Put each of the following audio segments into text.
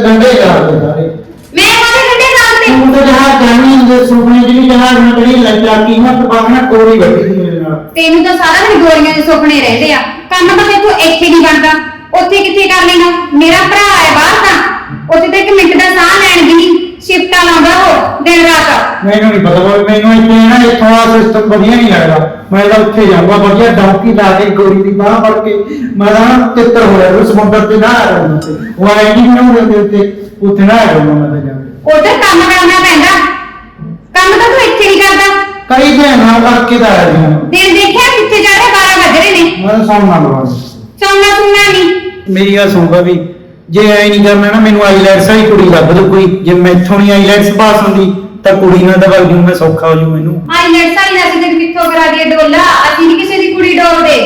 ਮੇਰੇ ਡੰਡੇ ਲਾ ਦੇ ਸਾਰੇ। ਮੈਂ ਕਾਹਦੇ ਡੰਡੇ ਲਾਉਂਦੇ ਤੂੰ ਤਾਂ ਜਹਾ ਜਾਨੀ ਦੇ ਸੁਪਨੇ ਜਿਹੜੀ ਜਹਾ ਨਕੜੀ ਲੱਗਾ ਕੀਮਤ ਬਾਗਣਾ ਕੋਰੀ ਬੈਠੀ ਸੀ ਮੇਰੇ ਨਾਲ। ਤੈਨੂੰ ਤਾਂ ਸਾਰਾ ਦਿਨ ਗੋਲੀਆਂ ਦੇ ਸੁਪਨੇ ਰਹਿੰਦੇ ਆ। ਕੰਮ ਤਾਂ ਤੇਥੋਂ ਇੱਥੇ ਨਹੀਂ ਬਣਦਾ। ਉੱਥੇ ਕਿੱਥੇ ਕਰ ਲੈਣਾ? ਮੇਰਾ ਭਰਾ ਹੈ ਬਾਹਰ ਤਾਂ ਉੱਥੇ ਤਾਂ ਇੱਕ ਮਿੰਟ ਦਾ ਸਾਹ ਲੈਣ ਦੀ ਸ਼ਿਫਟਾਂ ਲਾਉਂਦਾ ਉਹ ਦਿਨ ਰਾਤ। ਮੈਨੂੰ ਨਹੀਂ ਪਤਾ ਮੈਨੂੰ ਇੱਥੇ ਨਾ ਇੱਥੋਂ ਆ ਸਿਸਟਮ ਵਧੀਆ ਨਹੀਂ ਲੱਗਦਾ। ਮੈਂ ਤਾਂ ਉੱਥੇ ਜਾਊਂਗਾ ਵਧੀਆ ਡੌਂਕੀ ਲਾ ਕੇ ਗੋਰੀ ਦੀ ਬਾਹ ਫੜ ਕੇ ਮੈਂ ਤਾਂ ਨਾ ਤਿੱਤਰ ਹੋ ਰਿਹਾ ਉਸ ਸਮੁੰਦਰ ਤੇ ਨਾ ਆ ਰਿਹਾ ਉਹ ਆਈ ਨਹੀਂ ਬਣਾਉਂਦੇ ਤੇ ਉੱਤੇ ਉੱਥੇ ਨਾ ਆ ਮੈਂ ਤਾਂ ਜਾ ਕੇ। ਉੱਧਰ ਕੰਮ ਕਰਨਾ ਪੈਂਦਾ। ਕੰਮ ਤਾਂ ਤੂੰ ਇੱਥੇ ਨਹੀਂ ਕਰਦਾ। ਕਈ ਦਿਨ ਨਾਲ ਕਰਕੇ ਤਾਂ ਆ ਰਿਹਾ ਦਿਨ ਦੇਖਿਆ ਕਿੱਥੇ ਜਾ ਰਿਹਾ 12 ਵੱਜ ਰਹੇ ਨੇ। ਮੈਂ ਤਾਂ ਸੌਣ ਨਾ ਲਵਾਂ ਸੌਣਾ ਸੁਣਨਾ ਨਹੀਂ ਮੇਰੀ ਗੱਲ ਸੁਣਦਾ ਵੀ ਜੇ ਐ ਨਹੀਂ ਕਰਨਾ ਨਾ ਮੈਨੂੰ ਆਈਲੈਟਸ ਵਾਲੀ ਕੁੜੀ ਲੱਭ ਦੋ ਕੋਈ। ਜੇ ਮੈਥੋਂ ਨਹੀਂ ਆਈਲੈਟਸ ਪਾਸ ਹੁੰਦੀ ਤਾਂ ਕੁੜੀ ਨਾਲ ਦਵਾ ਜੂ ਮੈਂ ਸੌਖਾ ਹੋ ਜੂ ਮੈਨੂੰ। ਆਈ ਲੜ ਸਾਰੀ ਦਾ ਤੇ ਕਿੱਥੋਂ ਕਰਾ ਦਈਏ ਡੋਲਾ? ਅਸੀਂ ਨਹੀਂ ਕਿਸੇ ਦੀ ਕੁੜੀ ਡੋਲਦੇ।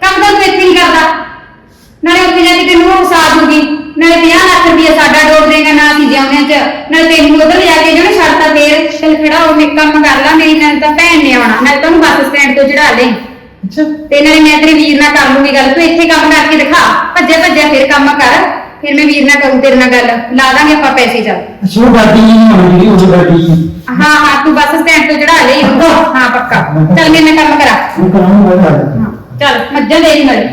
ਕੰਮ ਤਾਂ ਤੂੰ ਇੱਥੇ ਨਹੀਂ ਕਰਦਾ। ਨਾਲੇ ਉੱਥੇ ਜਾ ਕੇ ਤੈਨੂੰ ਉਹ ਦੂਗੀ ਨਾਲੇ 50 ਲੱਖ ਰੁਪਏ ਸਾਡਾ ਡੋਲ ਦੇਗਾ ਨਾ ਅਸੀਂ ਜਾਉਂਦੇ ਚ। ਨਾਲੇ ਤੈਨੂੰ ਉਧਰ ਜਾ ਕੇ ਜਿਹੜੇ ਸ਼ਰਤਾਂ ਫੇਰ ਚੱਲ ਖੜਾ ਹੋ ਕੇ ਕੰਮ ਕਰ ਲਾ ਮੇਰੀ ਨਾਲ ਤਾਂ ਭੈਣ ਨੇ ਆਉਣਾ। ਨਾਲੇ ਤੁਹਾਨੂੰ ਬੱਸ ਸਟੈਂਡ ਤੋਂ ਚੜਾ ਲੈ ਅੱਛਾ। ਤੇ ਨਾਲੇ ਮੈਂ ਤੇਰੇ ਵੀਰ ਨਾਲ ਕਰ ਲੂੰਗੀ ਗੱਲ। ਤੂੰ ਇੱਥੇ ਕੰਮ ਕਰਕੇ ਦਿਖਾ। ਭੱਜਿਆ ਭੱਜਿਆ ਫਿਰ ਕੰਮ ਕਰ। ਫਿਰ ਮੈਂ ਵੀਰ ਨਾਲ ਕਰੂੰ ਤੇਰੇ ਨਾਲ ਗੱਲ ਲਾ ਦਾਂਗੇ ਆਪਾਂ ਪੈਸੇ ਚੱਲ ਅੱਛਾ ਉਹ ਗੱਡੀ ਨਹੀਂ ਆਉਂਦੀ ਉਹ ਗੱਡੀ ਹਾਂ ਹਾਂ ਤੂੰ ਬੱਸ ਸਟੈਂਡ ਤੋਂ ਚੜਾ ਲੈ ਹਾਂ ਪੱਕਾ ਚੱਲ ਮੈਂ ਕੰਮ ਕਰਾਂ ਉਹ ਕਰਾਂਗਾ ਮੈਂ ਹਾਂ, ਚੱਲ ਮੱਝਾਂ ਦੇ ਦੀ ਨਾਲੇ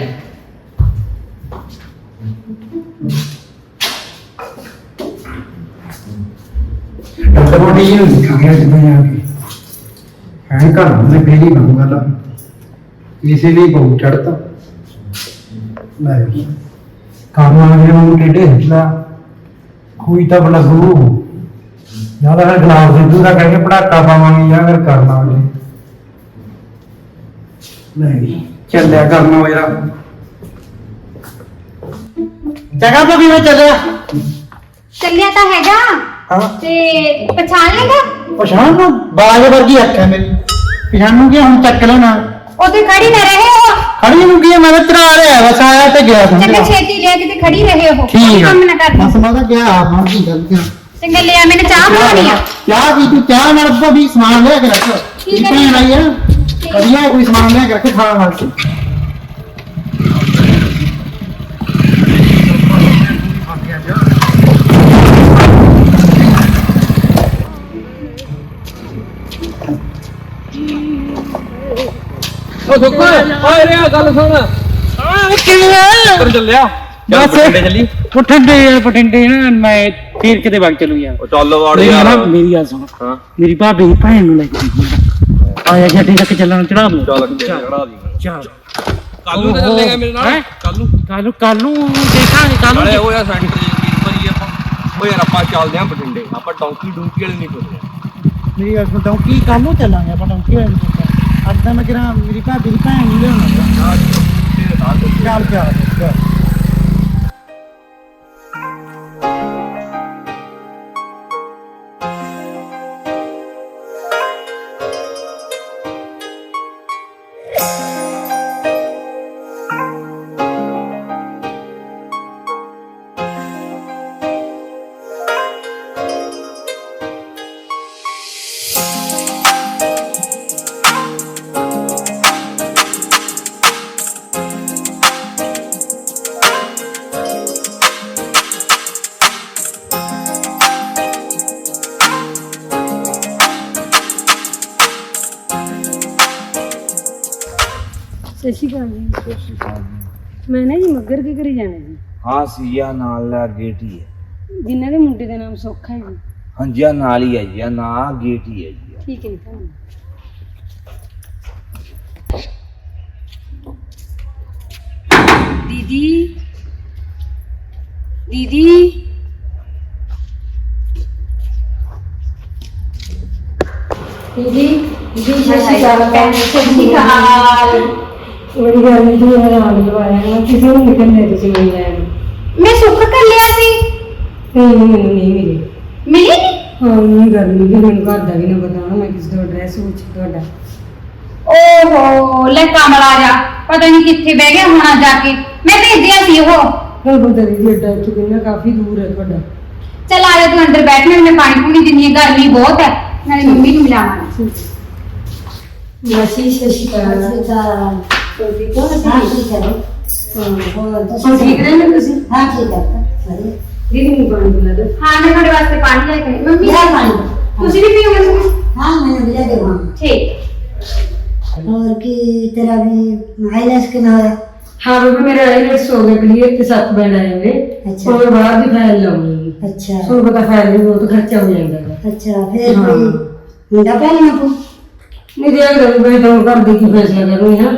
ਡਾਕਟਰ ਬੋਡੀ ਜੀ ਨੂੰ ਦਿਖਾਇਆ ਜਿੱਦਾਂ ਆ ਕੇ ਹੈ ਘਰ ਮੈਂ ਪਹਿਲੀ ਬਣੂਗਾ ਲਾ ਇਸੇ ਲਈ ਬਹੁਤ ਚੜਤਾ ਲੈ ਉਹ ਟੇਡੇ ਹਿੱਲਾ ਕੋਈ ਤਾਂ ਬਣਾ ਗੁਰੂ ਜਾਂ ਤਾਂ ਗਲਾਸ ਦੇ ਦੂਰਾ ਕਰਕੇ ਪੜਾਕਾ ਪਾਵਾਂਗੇ ਜਾਂ ਫਿਰ ਕਰਨਾ ਲੈ ਵੀ ਚੱਲਿਆ ਕਰਨਾ ਮੇਰਾ ਜਗ੍ਹਾ ਤੋਂ ਵੀ ਮੈਂ ਚੱਲਿਆ। ਚੱਲਿਆ ਤਾਂ ਹੈਗਾ। ਹਾਂ। ਤੇ ਪਛਾਣ ਲੇਗਾ? ਪਛਾਣ ਨਾ ਬਾਜ ਵਰਗੀ ਅੱਖ ਹੈ ਮੇਰੀ। ਪਛਾਣ ਨੂੰ ਕੀ ਹੁਣ ਚੱਕ ਲੈਣਾ ਉਹਦੇ ਖੜੀ ਨਾ ਰਹੇ ਹੋ ਖੜੀ ਨੂੰ ਕੀ ਹੈ, ਮੈਂ ਤਾਂ ਚੜਾ ਰਿਹਾ ਬਸ ਆਇਆ ਤੇ ਗਿਆ ਚੰਗਾ ਸਮਝਿਆ ਛੇਤੀ ਲੈ ਕੇ ਤੇ ਖੜੀ ਰਹੇ ਹੋ ਠੀਕ ਕੰਮ ਨਾ ਹੈ ਕਰ। ਬਸ ਮੈਂ ਤਾਂ ਗਿਆ ਹਾਂ ਕੀ ਗੱਲ ਕਿਆ? ਚੰਗਾ ਲਿਆ ਮੈਨੂੰ ਚਾਹ ਬਣਾਉਣੀ ਆ। ਚਾਹ ਵੀ ਤੂੰ ਚਾਹ ਨਾਲ ਵੀ ਸਮਾਨ ਲਿਆ ਕੇ ਰੱਖ। ਠੀਕ ਹੈ ਭੈਣ ਆਈ ਆ? ਠੀਕ। ਵਧੀਆ ਕੋਈ ਸਮਾਨ ਲਿਆ ਕੇ ਰੱਖ ਖਾਣ ਵਾਸਤੇ। ਉਹ ਸੁੱਕੋ ਓਏ ਰੇ ਗੱਲ ਸੁਣ। ਕਿਵੇਂ? ਉੱਧਰ ਚੱਲਿਆ। ਚੱਲ ਬਠਿੰਡੇ ਚੱਲੀ। ਪਠਿੰਡੇ ਪਠਿੰਡੇ ਨਾ ਮੈਂ ਫੇਰ ਕਿਤੇ ਵਗ ਚਲੂ ਯਾਰ। ਉਹ ਚੱਲ ਵਾੜ ਯਾਰ ਨਾ ਮੇਰੀ ਗੱਲ ਸੁਣ। ਹਾਂ। ਮੇਰੀ ਭਾਬੀ ਦੀ ਭੈਣ ਨੂੰ ਲੈ ਕੇ ਆਇਆ ਗੱਡੀ ਤੱਕ ਚੱਲਣ ਚੜਾ ਦੋ ਚੱਲ ਅੱਗੇ ਚੜਾ ਦੀ ਚੱਲ। ਕੱਲ ਨੂੰ ਤਾਂ ਚੱਲੇਗਾ ਮੇਰੇ ਨਾਲ। ਹੈਂ? ਕੱਲ ਨੂੰ। ਕੱਲ ਨੂੰ ਕੱਲ ਨੂੰ ਦੇਖਾਂਗੇ ਕੱਲ ਨਾਲੇ ਨੂੰ ਉਹ ਯਾਰ ਸੈਂਟਰ ਦੀ ਜ਼ਮੀਨ ਭਰੀ ਆਪਾਂ ਉਹ ਯਾਰ ਆਪਾਂ ਚੱਲਦੇ ਆਂ ਬਠਿੰਡੇ। ਆਪਾਂ ਡੌਂਕੀ ਡੂੰਕੀ ਵਾਲੇ ਨਹੀਂ ਤੁਰਦੇ। ਮੇਰੀ ਗੱਲ ਸੁਣ ਡੌਂਕੀ ਕੱਲ ਨੂੰ ਚੱਲਾਂਗੇ ਆਪਾਂ ਡੌਂਕੀ ਵਾਲੀ ਦੁਕਾਨ ਅੱਜ ਤਾਂ ਮੈਂ ਕਿਹਾ ਮੇਰੀ ਭਾਬੀ ਦੀ ਭੈਣ ਨੂੰ ਲਿਆਉਣਾ। ਚੱਲ ਚੱਲ ਚੱਲ ਮੈਂ ਨਾ ਜੀ ਮੱਗਰ ਕੇ ਘਰੇ ਜਾਣਾ ਜੀ? ਹਾਂ ਸੀਆ ਨਾਲ ਆ ਗੇਟ ਹੀ ਹੈ। ਜਿਨ੍ਹਾਂ ਦੇ ਮੁੰਡੇ ਦਾ ਨਾਮ ਸੌਖਾ ਹੈ ਜੀ। ਹਾਂਜੀ ਆ ਨਾਲ ਹੀ ਹੈ ਜੀ ਆ ਨਾ ਗੇਟ ਹੀ ਹੈ ਜੀ। ਠੀਕ ਹੈ ਜੀ ਧੰਨਵਾਦ। ਦੀਦੀ ਦੀਦੀ। ਦੀਦੀ ਦੀਦੀ ਸਤਿ ਸ਼੍ਰੀ ਅਕਾਲ ਸਤਿ ਸ਼੍ਰੀ ਅਕਾਲ। ਬੜੀ ਗੱਲ ਨਹੀਂ ਤੂੰ ਹੈਰਾਨ ਕਰਵਾਇਆ ਮੈਂ ਕਿਸੇ ਨੂੰ ਨਿਕਲਨੇ ਤੁਸੀਂ ਮਿਲ ਲੈਣ ਮੈਂ ਸੁੱਖ ਕਰ ਲਿਆ ਸੀ। ਨਹੀਂ ਮੈਨੂੰ ਨਹੀਂ ਮਿਲੀ। ਮਿਲੀ ਨੀ? ਹਾਂ ਨਹੀਂ ਗੱਲ ਨਹੀਂ ਕਿ ਮੈਨੂੰ ਘਰ ਦਾ ਵੀ ਨਾ ਬਤਾਉਣਾ ਮੈਂ ਕਿਸੇ ਦਾ ਐਡਰੈਸ ਪੁੱਛ ਤੁਹਾਡਾ। ਓਹੋ ਲੈ ਕਮਲਾ ਜਾ ਪਤਾ ਨਹੀਂ ਕਿੱਥੇ ਬਹਿ ਗਿਆ ਹੋਣਾ ਜਾ ਕੇ। ਮੈਂ ਭੇਜਿਆ ਸੀ ਉਹ। ਹੁਣ ਪਤਾ ਨਹੀਂ ਜੀ ਅੱਡਾ ਇੱਥੋਂ ਕਿੰਨਾ ਕਾਫੀ ਦੂਰ ਹੈ ਤੁਹਾਡਾ। ਚੱਲ ਆ ਜਾ ਤੂੰ ਅੰਦਰ ਬੈਠ ਮੈਂ ਪਾਣੀ ਪੂਣੀ ਦਿੰਨੀ ਆ ਗਰਮੀ ਬਹੁਤ ਹੈ। ਨਾਲੇ ਮੰਮੀ ਨੂੰ ਮਿਲਾਵਾਂ ਮਾਸੀ ਸਤਿ ਸ਼੍ਰੀ ਅਕਾਲ ਸਤਿ ਸ਼੍ਰੀ ਅਕਾਲ ਹੋਰ ਹੁਣ ਤੁਸੀਂ ਠੀਕ ਰਹਿੰਦੇ ਤੁਸੀਂ ਹਾਂ ਠੀਕ ਹੈ ਵਧੀਆ ਦੀਦੀ ਨੂੰ ਪਾਣੀ ਪਿਲਾ ਦਿਓ ਹਾਂ ਮੈਂ ਤੁਹਾਡੇ ਵਾਸਤੇ ਪਾਣੀ ਲੈ ਕੇ ਆਈ। ਮੰਮੀ ਲਿਆ ਪਾਣੀ। ਤੁਸੀਂ ਵੀ ਪੀਓਗੇ ਹਾਂ ਮੈਨੂੰ ਵੀ ਲੈ ਦੇ ਮਾਂ ਠੀਕ और कि तेरा भी आईलेस के ना होया हाँ बेबी मेरे आईलेट्स हो गए क्लियर के साथ बैंड आएंगे अच्छा। और मैं बाहर भी फाइल लाऊंगी अच्छा सौ रुपये का फाइल भी वो तो खर्चा हो जाएगा अच्छा फिर हाँ। कोई मुंडा पहनना तू नहीं देख रहे मैं तो कर दी की फैसला करूँ हाँ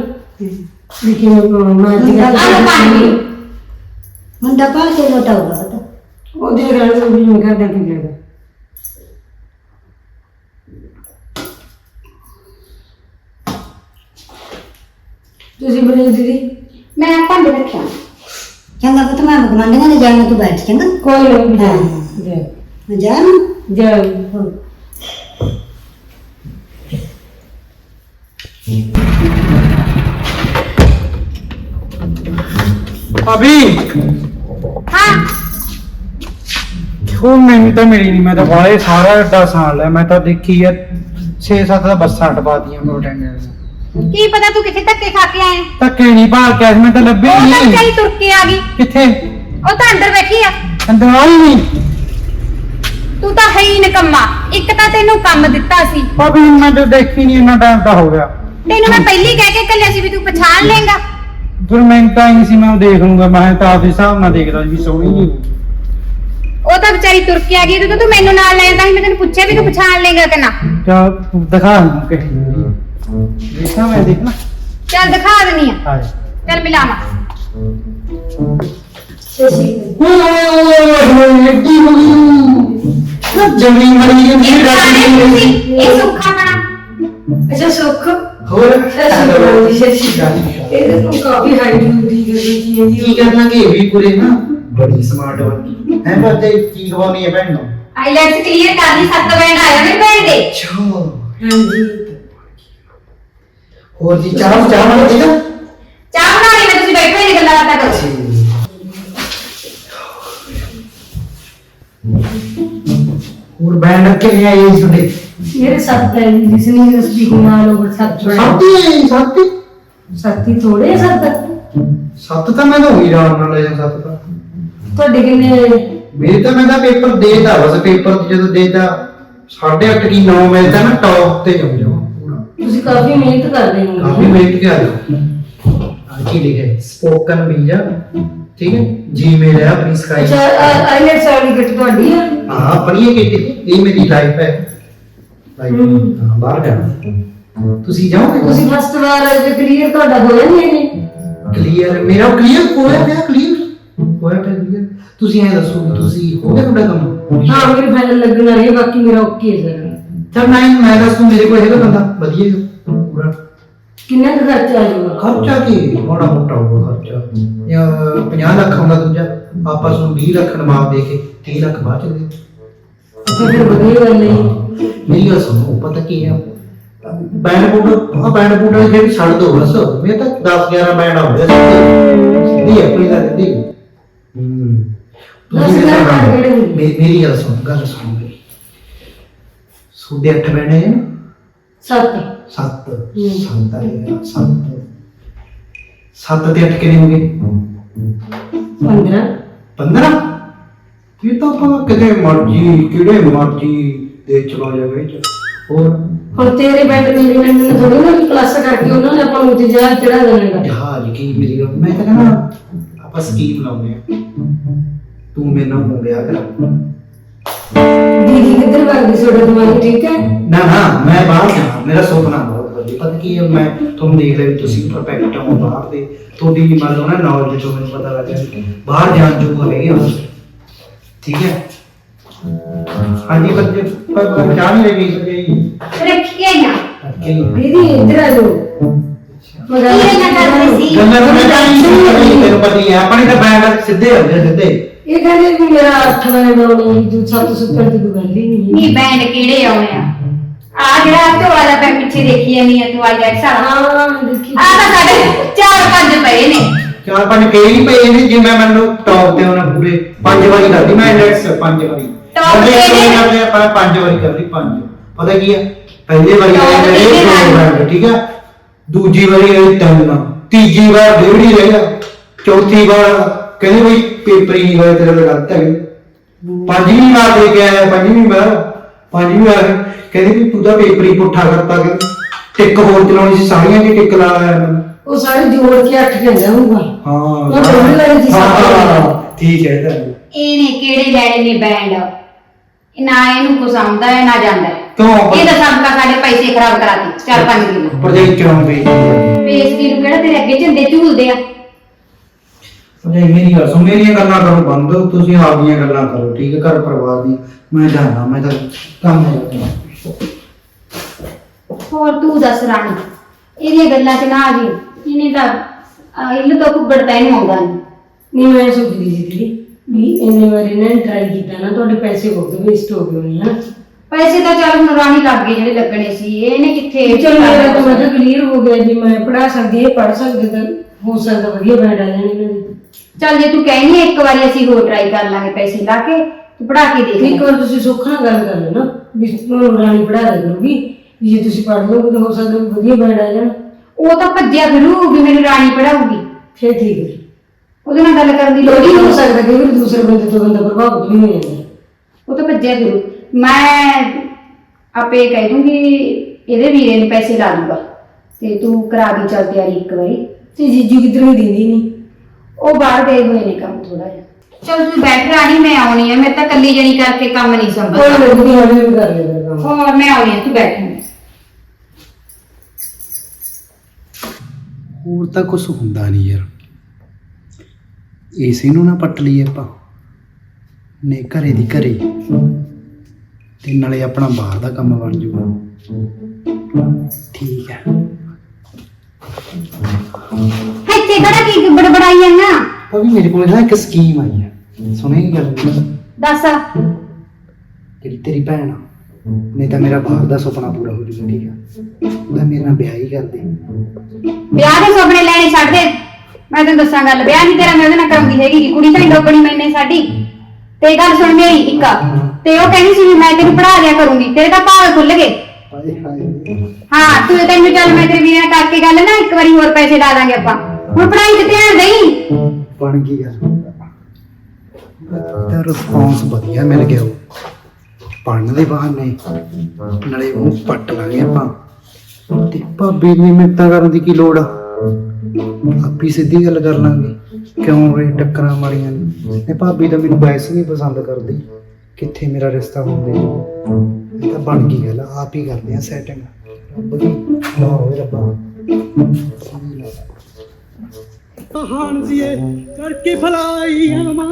ਮੁੰਡਾ ਪਾਲ ਕੇ ਮੋਟਾ ਹੋ ਗਿਆ ਤਾਂ ਉਹਦੇ ਰਹਿਣ ਨੂੰ ਵੀ ਨਹੀਂ ਕਰਦਾ ਕਿ ਜਿਹੜਾ ਤੁਸੀਂ ਬਣੀ ਦੀਦੀ? ਮੈਂ ਭਾਂਡੇ ਰੱਖਿਆ ਚੰਗਾ ਪੁੱਤ ਮੈਂ ਮੰਗਵਾਂਗਾ ਨਾ ਜਾਣਾ ਤੂੰ ਬੈਠ ਚੰਗਾ? ਕੋਈ ਨਹੀਂ ਹਾਂ। ਜਾ। ਜਾ ਜਾ। ਭਾਬੀ। ਹਾਂ। ਉਹ ਮੈਨੂੰ ਤਾਂ ਮਿਲੀ ਨਹੀਂ ਮੈਂ ਤਾਂ ਬਾਲੇ ਸਾਰਾ ਅੱਡਾ ਸਾਨ ਲਿਆ। ਮੈਂ ਤਾਂ ਦੇਖੀ ਆ 6-7 ਦਾ ਬੱਸਾਂ ਟਪਾਤੀਆਂ ਮੋਟੈਂਗਲ ਕੀ ਪਤਾ ਤੂੰ ਕਿੱਥੇ ਧੱਕੇ ਖਾ ਕੇ ਆਇਆ ਧੱਕੇ ਨਹੀਂ ਭਾਲ ਕੇ ਆਇਆ ਸੀ, ਮੈਂ ਤਾਂ ਲੱਭੇ ਉਹ ਤਾਂ ਨਹੀਂ ਤੁਰ ਕੇ ਆ ਗਈ। ਕਿੱਥੇ? ਉਹ ਤਾਂ ਅੰਦਰ ਬੈਠੀ ਆ। ਅੰਦਰ ਆਈ ਨਹੀਂ ਤੂੰ ਤਾਂ ਹੈ ਹੀ ਨਿਕੰਮਾ। ਇੱਕ ਤਾਂ ਤੈਨੂੰ ਕੰਮ ਦਿੱਤਾ ਸੀ। ਭਾਬੀ ਮੈਂ ਤਾਂ ਦੇਖੀ ਨਹੀਂ ਇੰਨਾ ਟਾਈਮ ਤਾਂ ਹੋ ਗਿਆ। ਤੈਨੂੰ ਮੈਂ ਪਹਿਲੀ ਕਹਿ ਕੇ ਕੱਲਿਆ ਸੀ ਵੀ ਤੂੰ ਪਛਾਣ ਲੇਗਾ ਫਿਰ ਮੈਂ ਤਾਂ ਹੀ ਨਹੀਂ ਸੀ ਮੈਂ ਉਹ ਦੇਖ ਲੂੰਗਾ ਮੈਂ ਤਾਂ ਆਪਦੇ ਹਿਸਾਬ ਨਾਲ ਦੇਖਦਾ ਸੀ ਵੀ ਸੋਹਣੀ ਜੀ ਉਹ ਤਾਂ ਵਿਚਾਰੀ ਤੁਰ ਕੇ ਆ ਗਈ ਤੇ ਤੂੰ ਮੈਨੂੰ ਨਾਲ ਲੈ ਜਾਂਦਾ ਸੀ ਮੈਂ ਤੈਨੂੰ ਪੁੱਛਿਆ ਵੀ ਤੂੰ ਪਛਾਣ ਲੇਗਾ ਕਿ ਨਾ। ਚਾ ਦਿਖਾ ਨੂੰ ਕਿ ਦੇਖਾਂ ਮੈਂ ਦੇਖਣਾ ਚੱਲ ਦਿਖਾ ਦਿੰਨੀ ਆ। ਆ ਜਾ। ਚੱਲ ਮਿਲਾਵਾਂ। ਜਮੀ ਮਰੀ ਇਹ ਖਾਣੇ ਤੁਸੀਂ ਜੀ ਇਹ ਸੁੱਖਾ ਬਣਾ। ਅੱਛਾ ਸੁੱਖ। ਹੋਰ। ਇਹਦੇ ਤੋਂ ਕਾਫੀ ਹਾਈਟ ਹੁੰਦੀ ਹੈ ਜੀ ਇਹ ਕੀ ਜੀ ਕਰਨਾਗੇ ਇਹ ਵੀ ਪੂਰੇ ਨਾ? ਬੜੀ ਸਮਾਰਟ ਬਣ ਹੈ ਪਰ ਤੇ ਕੀ ਖਵਾਉਣੀ ਹੈ ਭੈਣ ਨੂੰ? ਆਈਲੈਟਸ ਕਲੀਅਰ ਕਰਨੀ ਸੱਤ ਬੈਂਡ ਆਇਆ ਮੇਰੇ ਭੈਣ ਦੇ। ਅੱਛਾ। ਹਾਂਜੀ। ਹੋਰ ਜੀ ਚਾਹ ਚਾਹ ਬਣਾ ਦੇ ਨਾ? ਚਾਹ ਬਣਾ ਲਈ ਮੈਂ ਤੁਸੀਂ ਬੈਠੋ ਇਹ ਗੱਲਾਂ ਬਾਤਾਂ ਕਰੋ। ਹੋਰ ਬੈਂਡ ਰੱਖੇ ਨੇ ਇਹ ਤੁਹਾਡੇ? ਮੇਰੇ ਸੱਤ ਬੈਂਡ ਜਿਸ ਨੇ ਉਸ ਦੀ ਗੁਮਾਲ ਹੋਰ ਸੱਤ ਜੋੜੇ ਸੱਤ ਹੀ ਸੱਤ ਹੀ? ਸੱਤੀ ਥੋੜੇ ਸੱਤ ਸੱਤ ਤਾਂ ਮੈਂ ਤਾਂ ਹੋਈ ਰਾਮ ਨਾਲ ਲਿਆ ਸੱਤ ਤਾਂ। ਤੁਹਾਡੇ ਕਿੰਨੇ? ਮੇਰੇ ਤਾਂ ਮੈਂ ਤਾਂ ਪੇਪਰ ਦੇਤਾ ਬਸ ਪੇਪਰ ਜਦੋਂ ਦੇਤਾ 8.5 ਕੀ 9 ਮੈਂ ਤਾਂ ਨਾ ਟੌਪ ਤੇ ਜਮ ਜਾਵਾਂ ਪੂਰਾ। ਤੁਸੀਂ ਕਾਫੀ ਮਿਹਨਤ ਕਰਦੇ ਹੋ। ਕਾਫੀ ਮਿਹਨਤ ਕਰਦੇ ਹੋ। ਆ ਕੀ ਲਿਖਿਆ ਸਪੋਕਨ ਵੀ ਆ ਠੀਕ ਹੈ? ਜੀਮੇਲ ਹੈ ਆਪਣੀ ਸਕਾਈ ਅੱਛਾ ਆਈਲੈਟਸ ਸਰਟੀਫਿਕੇਟ ਤੁਹਾਡੀ ਆ ਹਾਂ ਆਪਣੀ ਇਹ ਇਹ ਮੇਰੀ ਲਾਈਫ ਹੈ। ਲਾਈਫ ਹਾਂ ਬਾਹਰ ਜਾਣਾ। ਤੁਸੀਂ ਜਾਓਗੇ ਤੁਸੀਂ ਫਸਟ ਵਾਰ ਜੇ ਕਲੀਅਰ ਤੁਹਾਡਾ ਹੋਇਆ ਨਹੀਂ ਇਹਨੇ ਕਲੀਅਰ ਮੇਰਾ ਕਲੀਅਰ ਹੋਇਆ ਪਿਆ ਕਲੀਅਰ ਹੋਇਆ ਪਿਆ ਕਲੀਅਰ ਤੁਸੀਂ ਐ ਦੱਸੋ ਵੀ ਤੁਸੀਂ ਹੋ ਗਿਆ ਤੁਹਾਡਾ ਕੰਮ? ਹਾਂ ਮੇਰੇ ਫਾਈਨਲ ਲੱਗਣਾ ਹੈ ਬਾਕੀ ਮੇਰਾ ਓਕੇ ਹੈ ਸਰ। ਚਲ ਮੈਂ ਮੈਂ ਦੱਸੂ ਮੇਰੇ ਕੋਲ ਹੈਗਾ ਬੰਦਾ ਵਧੀਆ ਜਿਹਾ, ਪੂਰਾ। ਕਿੰਨਾ ਕੁ ਖਰਚਾ ਆ ਜਾਊਗਾ ਖਰਚਾ ਕੀ? ਬੜਾ ਮੋਟਾ ਹੋਊਗਾ ਖਰਚਾ। ਜਾਂ 50 ਲੱਖ ਆਉਂਦਾ ਦੂਜਾ ਆਪਾਂ ਨੂੰ 20 ਲੱਖ ਨਮਾਜ਼ ਦੇ ਕੇ 30 ਲੱਖ ਬਾਅਦ ਚ ਦੇ। ਅੱਛਾ ਫਿਰ ਵਧੀਆ ਗੱਲ ਹੈ। ਮੇਰੀ ਗੱਲ ਸੁਣੋ ਪਤਾ ਕੀ ਹੈ? ਬੈਂਡ ਬੂਟ ਆ ਬੈਂਡ ਬੂਟ ਵਾਲੀ ਜਿਹੜੀ ਛੱਡ ਦੋ ਬਸ। ਮੈਂ ਤਾਂ 10 11 ਬੈਂਡ ਆਉਂਦੇ ਸਿੱਧੀ ਆਪਣੀ ਦਾ ਸਿੱਧੀ ਹੂੰ। ਤੁਸੀਂ ਕਿਹੜੇ ਹੁੰਦੇ? ਮੇ- ਮੇਰੀ ਗੱਲ ਸੁਣ ਗੱਲ ਸੁਣ ਮੇਰੀ। ਸੂਦੇ ਅੱਠ ਬੈਂਡ ਹੈ? ਨਾ ਸੱਤ। ਸੱਤ। ਹੂੰ। ਸੱਤ ਆ ਗਿਆ, ਸੱਤ। ਸੱਤ ਤੇ ਅੱਠ ਕਿੰਨੇ ਹੋ ਗਏ? 15 15 ਇਹ ਤਾਂ ਆਪਾਂ ਕਿਤੇ ਮਰਜ਼ੀ ਕਿਹੜੇ ਮਰਜ਼ੀ ਦੇ ਚਲਾ ਜਾਵੇ ਚ। ਹੋਰ? ਹੁਣ ਤੇਰੇ ਬੈਂਡ ਮੈਨੇਜਮੈਂਟ ਨੇ ਥੋੜੀ ਨਾ ਕਲਾਸ ਕਰਕੇ ਉਹਨਾਂ ਨੇ ਆਪਾਂ ਨੂੰ ਇੰਤਜ਼ਾਰ ਚੜਾ ਦੇਣਾ ਜਹਾਜ਼ ਕੀ ਮੇਰੀ ਗੱਲ। ਮੈਂ ਤਾਂ ਕਹਿੰਦਾ ਆਪਾਂ ਸਕੀਮ ਲਾਉਂਦੇ ਆ ਤੂੰ ਮੇਰੇ ਨਾਲ ਹੋ ਵਿਆਹ ਕਰ। ਦੀਦੀ ਕਿੱਧਰ ਵਗ ਗਈ? ਤੁਹਾਡਾ ਦਿਮਾਗ ਠੀਕ ਹੈ? ਨਾ ਨਾ ਮੈਂ ਬਾਹਰ ਜਾਣਾ ਮੇਰਾ ਸੁਪਨਾ ਬਹੁਤ ਵਧੀਆ। ਪਤਾ ਕੀ ਹੈ ਮੈਂ ਤੁਹਾਨੂੰ ਦੇਖ ਲਿਆ ਵੀ ਤੁਸੀਂ ਪਰਫੈਕਟ ਹੋ ਬਾਹਰ ਦੇ। ਤੁਹਾਡੀ ਵੀ ਮੰਨ ਨਾ ਨੌਲੇਜ ਤੋਂ ਮੈਨੂੰ ਪਤਾ ਲੱਗਿਆ ਵੀ ਬਾਹਰ ਜਾਣ ਜੋਗਾ ਹੈਗੇ ਹੋ ਠੀਕ ਹੈ? ਹਾਂਜੀ ਜੇ ਪਰ ਪਰ ਚਾਹ ਨਹੀਂ ਲੱਗੀ ਸਕੇ ਰੱਖ ਕੇ ਆਈਆਂ ਦੀਦੀ ਇੱਧਰ ਆ ਜਾਓ ਮੈਂ ਗੱਲ ਕੀ ਗੱਲਾਂ ਕਰਦੇ ਸੀ? ਗੱਲਾਂ ਤਾਂ ਮੈਂ ਤਾਂ ਨਹੀਂ ਤੈਨੂੰ ਪਤਾ ਹੀ ਹੈ ਆਪਣੇ ਤਾਂ ਬੈਂਡ ਸਿੱਧੇ ਹੁੰਦੇ ਸਿੱਧੇ। ਇਹ ਕਹਿੰਦੇ ਵੀ ਮੇਰਾ 8 ਵਜੇ ਦਾ ਨਹੀਂ ਜੋ 770 ਦੀ ਕੋਈ ਗੱਲ ਹੀ ਨਹੀਂ ਨੀ ਬੈਂਡ ਕਿਹੜੇ ਆਉਣੇ ਆ? ਆ ਜਿਹੜਾ ਢੋਲਾ ਦਾ ਪੈ ਪਿੱਛੇ ਦੇਖੀ ਜਾਂਦੀ ਆ ਤੂੰ ਆਈਲੈਟਸ ਵਾਲਾ ਹਾਂ ਦੇਖੀ। ਆ ਤਾਂ ਸਾਡੇ ਚਾਰ ਪੰਜ ਪਏ ਨੇ। ਚਾਰ ਪੰਜ ਕਈ ਪਏ ਨੇ ਜਿਵੇਂ ਮੈਨੂੰ ਟੌਪ ਤੇ ਉਹਨਾਂ ਪੂਰੇ। ਪੰਜ ਵਾਰੀ ਕਰਦੀ ਮੈਂ ਇੰਡੈਕਸ ਪੰਜ ਵਾਰੀ। ਤੇ ਵਾਰੀ ਨੇ? ਕਰਦੇ ਆਪਾਂ ਪੰਜ ਵਾਰੀ ਕਰਦੀ ਪੰਜ। ਪਤਾ ਕੀ ਹੈ ਪਹਿਲੀ ਵਾਰੀ ਆਏ ਮੇਰੇ ਦੋ। ਬੈਂਡ ਠੀਕ ਹੈ ਦੂਜੀ ਵਾਰੀ ਆਏ ਤਿੰਨ ਤੀਜੀ ਵਾਰ ਡੇਢ ਰਹਿ ਗਿਆ। ਚੌਥੀ ਵਾਰ ਕਹਿੰਦੇ ਬਈ ਪੇਪਰ ਹੀ ਨਹੀਂ ਹੋਇਆ ਤੇਰਾ ਤਾਂ ਗਲਤ ਹੈ ਪੰਜਵੀਂ ਵਾਰ ਦੇ ਕੇ ਆਇਆ ਪੰਜਵੀਂ ਵਾਰ ਪੰਜਵੀਂ ਵਾਰ ਕਹਿੰਦੇ ਵੀ ਤੂੰ ਤਾਂ ਪੇਪਰ ਹੀ ਪੁੱਠਾ ਕਰਤਾ ਕਿ ਟਿੱਕ ਹੋਰ ਚਲਾਉਣੀ ਸੀ ਸਾਰੀਆਂ ਦੀ ਟਿੱਕ ਲਾ ਆਇਆ ਮੈਂ। ਉਹ ਸਾਰੇ ਜੋੜ ਕੇ ਅੱਠ ਕੇ ਜਾਊਗਾ ਹਾਂ ਉਹ ਦੋਵੇਂ ਵਾਲੇ ਜੀ। ਹਾਂ, ਠੀਕ ਹੈ ਤਾਂ ਇਹਨੇ ਕਿਹੜੇ ਲੈਣੇ ਨੇ ਬੈਂਡ ਨਾ ਇਹਨੂੰ ਆਉਂਦਾ ਹੈ ਨਾ ਜਾਂਦਾ ਹੈ। ਕਿਉਂ? ਇਹ ਤਾਂ ਸਭ ਦਾ ਸਾਡੇ ਪੈਸੇ ਖਰਾਬ ਕਰਾਤੀ ਚਾਰ ਪੰਜ ਦਿਨ ਪ੍ਰੋਜੈਕਟ ਚਲਾਉਣ ਪਈ ਬੇਇੱਜ਼ਤੀ ਨੂੰ ਕਿਹੜਾ ਤੇਰੇ ਅੱਗੇ ਝੰਡੇ ਝੂਲਦੇ ਆ? ਨਹੀਂ ਮੇਰੀ ਗੱਲ ਸੁਣ ਮੇਰੀਆਂ ਗੱਲਾਂ ਕਰੋ ਬੰਦ ਤੁਸੀਂ ਆਪਦੀਆਂ ਗੱਲਾਂ ਕਰੋ ਠੀਕ ਹੈ ਘਰ ਪਰਿਵਾਰ ਦੀ। ਮੈਂ ਜਾਣਾ ਮੈਂ ਤਾਂ ਕੰਮ ਕਰਦਾ ਹੋਰ ਤੂੰ ਦੱਸ ਰਾਣੀ ਇਹਦੀਆਂ ਗੱਲਾਂ 'ਚ ਨਾ ਆ ਜੀ। ਇਹਨੇ ਤਾਂ ਆਹ ਇਹਨੂੰ ਤਾਂ ਕੁੱਬੜ ਤੈਨੂੰ ਆਉਂਦਾ ਨਹੀਂ ਨਹੀਂ ਮੈਂ ਸੋਚਦੀ ਸੀ ਦੀਦੀ। ਇੰਨੇ ਵਾਰੀ ਨਾ ਟਰਾਈ ਕੀਤਾ ਨਾ ਤੁਹਾਡੇ ਪੈਸੇ ਬਹੁਤ ਵੇਸਟ ਹੋ ਗਏ ਹੋਣੇ ਨਾ। ਪੈਸੇ ਤਾਂ ਚੱਲ ਹੁਣ ਰਾਣੀ ਲੱਗ ਗਏ ਜਿਹੜੇ ਲੱਗਣੇ ਸੀ ਇਹਨੇ ਕਿੱਥੇ ਚਲ ਮੇਰਾ ਤਾਂ ਮਤਲਬ ਕਲੀਅਰ ਹੋ ਗਿਆ ਜੀ ਮੈਂ ਪੜਾ ਸਕਦੀ ਹੈ ਪੜ ਸਕਦੀ ਤਾਂ ਹੋ ਸਕਦਾ ਵਧੀਆ ਬੈਂਡ ਆ ਜਾਣੇ ਇਹਨਾਂ ਦੇ। ਚੱਲ ਜੇ ਤੂੰ ਕਹਿਨੀ ਹੈ ਇੱਕ ਵਾਰੀ ਅਸੀਂ ਹੋਰ ਟਰਾਈ ਕਰ ਲਾਂਗੇ ਪੈਸੇ ਲਾ ਕੇ ਤੂੰ ਪੜਾ ਕੇ ਦੇਖ ਇੱਕ ਵਾਰ ਤੁਸੀਂ ਸੁੱਖ ਗੱਲ ਕਰ ਲੈਣਾ ਵੀ ਤੁਹਾਨੂੰ ਰਾਣੀ ਪੜਾ ਦੇ ਕਰੂਗੀ ਵੀ ਜੇ ਤੁਸੀਂ ਪੜ ਲਓਗੇ ਤਾਂ ਹੋ ਸਕਦਾ ਵਧੀਆ ਬੈਂਡ ਆ ਜਾਣ। ਉਹ ਤਾਂ ਭੱਜਿਆ ਫਿਰੂ ਵੀ ਮੈਨੂੰ ਰਾਣੀ ਪੜਾਉਗੀ ਫਿਰ ਠੀਕ ਹੈ। ਉਹਦੇ ਨਾਲ ਗੱਲ ਕਰਨ ਦੀ ਲੋੜ ਹੀ ਹੋ ਨਹੀਂ। ਸਕਦਾ ਕਿ ਵੀ ਦੂਸਰੇ ਬੰਦੇ ਤੋਂ ਬੰਦਾ ਪ੍ਰਭਾਵਿਤ ਵੀ ਹੋ ਜਾਂਦਾ ਉਹ ਤਾਂ ਭੱਜਿਆ ਫਿਰੂ ਮੈਂ ਆਪੇ ਕਹਿ ਦੂੰਗੀ ਇਹਦੇ ਵੀਰੇ ਨੂੰ ਪੈਸੇ ਲਾ ਦੂੰਗਾ। ਤੇ ਤੂੰ ਕਰਾ ਦੀ ਚੱਲ ਤਿਆਰੀ ਇੱਕ ਵਾਰੀ। ਤੇ ਜੀਜੂ ਕਿਧਰ ਵੀ ਦਿੰਦੀ ਨਹੀਂ। ਉਹ ਬਾਹਰ ਗਏ ਹੋਏ ਨੇ ਕੰਮ ਥੋੜਾ ਜਿਹਾ। ਚਲ ਤੂੰ ਬੈਠ ਰਾਣੀ ਮੈਂ ਆਉਣੀ ਆ। ਮੈਂ ਤਾਂ ਕੱਲੀ ਜਣੀ ਕਰਕੇ ਕੰਮ ਨਹੀਂ ਕੋਈ ਸੰਭਲਦਾ। ਲੱਗਦੀ ਹਲੇ ਵੀ ਕਰ ਲੈਂਦਾ ਕੰਮ। ਹੋਰ ਮੈਂ ਆਉਣੀ ਆ ਤੂੰ ਬੈਠ। ਹੋਰ ਤਾਂ ਕੁਝ ਹੁੰਦਾ ਨਹੀਂ ਯਾਰ। ਏਸੇ ਨੂੰ ਨਾ ਪੱਟ ਲਈਏ ਆਪਾਂ। ਨੇ ਘਰੇ ਦੀ ਘਰੇ। ਤੇ ਨਾਲੇ ਆਪਣਾ ਬਾਹਰ ਦਾ ਕੰਮ ਬਣ ਜੂਗਾ। ਠੀਕ ਹੈ। ਇੱਥੇ ਕਿਹੜਾ ਕੀ ਬੜਬੜਾਈ ਜਾਂਦਾ ਉਹ ਵੀ ਮੇਰੇ ਕੋਲ ਨਾ ਇੱਕ ਸਕੀਮ ਆਈ ਹੈ। ਸੁਣੇਗੀ ਗੱਲ? ਦੱਸ। ਜਿਹੜੀ ਤੇਰੀ ਭੈਣ ਆ। ਨਹੀਂ ਤਾਂ ਮੇਰਾ ਬਾਹਰ ਦਾ ਸੁਪਨਾ ਪੂਰਾ ਹੋ ਜੂਗਾ ਠੀਕ ਆ ਉਹਦਾ ਮੇਰੇ ਨਾਲ ਵਿਆਹ ਹੀ ਕਰ ਦੇ। ਵਿਆਹ ਦੇ ਸੁਪਨੇ ਲੈਣੇ ਛੱਡ ਦੇ। ਮੈਂ ਤੈਨੂੰ ਦੱਸਾਂ ਗੱਲ ਵਿਆਹ ਨਹੀਂ ਤੇਰਾ ਮੈਂ ਉਹਦੇ ਨਾਲ ਕਰਾਉਂਦੀ ਹੈਗੀ ਗੀ। ਕੁੜੀ ਤਾਂ ਡੋਬਣੀ ਮੈਨੇ ਸਾਡੀ। ਤੇ ਗੱਲ ਸੁਣ ਮੇਰੀ ਇੱਕ। ਤੇ ਉਹ ਕਹਿੰਦੀ ਸੀ ਵੀ ਮੈਂ ਤੈਨੂੰ ਪੜਾ ਦਿਆ ਕਰੂੰਗੀ। ਤੇਰੇ ਤਾਂ ਭਾਵੇਂ ਖੁੱਲ ਗਏ। ਹਾਏ ਹਾਏ। ਹਾਂ ਤੂੰ ਤੈਨੂੰ ਚੱਲ ਮੈਂ ਤੇਰੇ ਵੀਰੇ ਕਰਕੇ ਗੱਲ ਨਾ ਇੱਕ ਵਾਰੀ ਹੋਰ ਪੈਸੇ ਲਾ ਦਾਂਗੇ ਆਪਾਂ। ਹੁਣ ਪੜਾਈ ਤੇ ਧਿਆਨ ਦੇਈ। ਬਣ ਗਈ ਗੱਲ। ਤਾਂ ਰਿਸਪੌਂਸ ਵਧੀਆ ਮਿਲ ਗਿਆ। ਉਹ ਪੜਨ ਦੇ ਬਹਾਨੇ। ਨਾਲੇ ਉਹ ਪੱਟ ਲਾਂਗੇ ਆਪਾਂ। ਤੇ ਭਾਬੀ ਨੇ ਮਿੰਤਾਂ ਕਰਨ ਦੀ ਕੀ ਲੋੜ ਆ? ਆਪੀ ਸਿੱਧੀ ਗੱਲ ਕਰ ਲਾਂਗੇ। ਕਿਉਂ ਰੇ ਟੱਕਰਾਂ ਮਾਰੀਆਂ ਨੇ? ਤੇ ਭਾਬੀ ਤਾਂ ਮੈਨੂੰ ਵੈਸੇ ਨਹੀਂ ਪਸੰਦ ਕਰਦੀ। ਕਿੱਥੇ ਮੇਰਾ ਰਿਸ਼ਤਾ ਹੁੰਦੇ ਇਹ ਤਾਂ ਬਣ ਗਈ ਗੱਲ ਆਪ ਹੀ ਕਰਦੇ ਆ ਸੈਟਿੰਗ ਰੱਬ ਦੀ ਰੱਬਾ। ਦੀਏ ਕਰਕੇ ਫਲਾਈਆਂ ਮਾਂ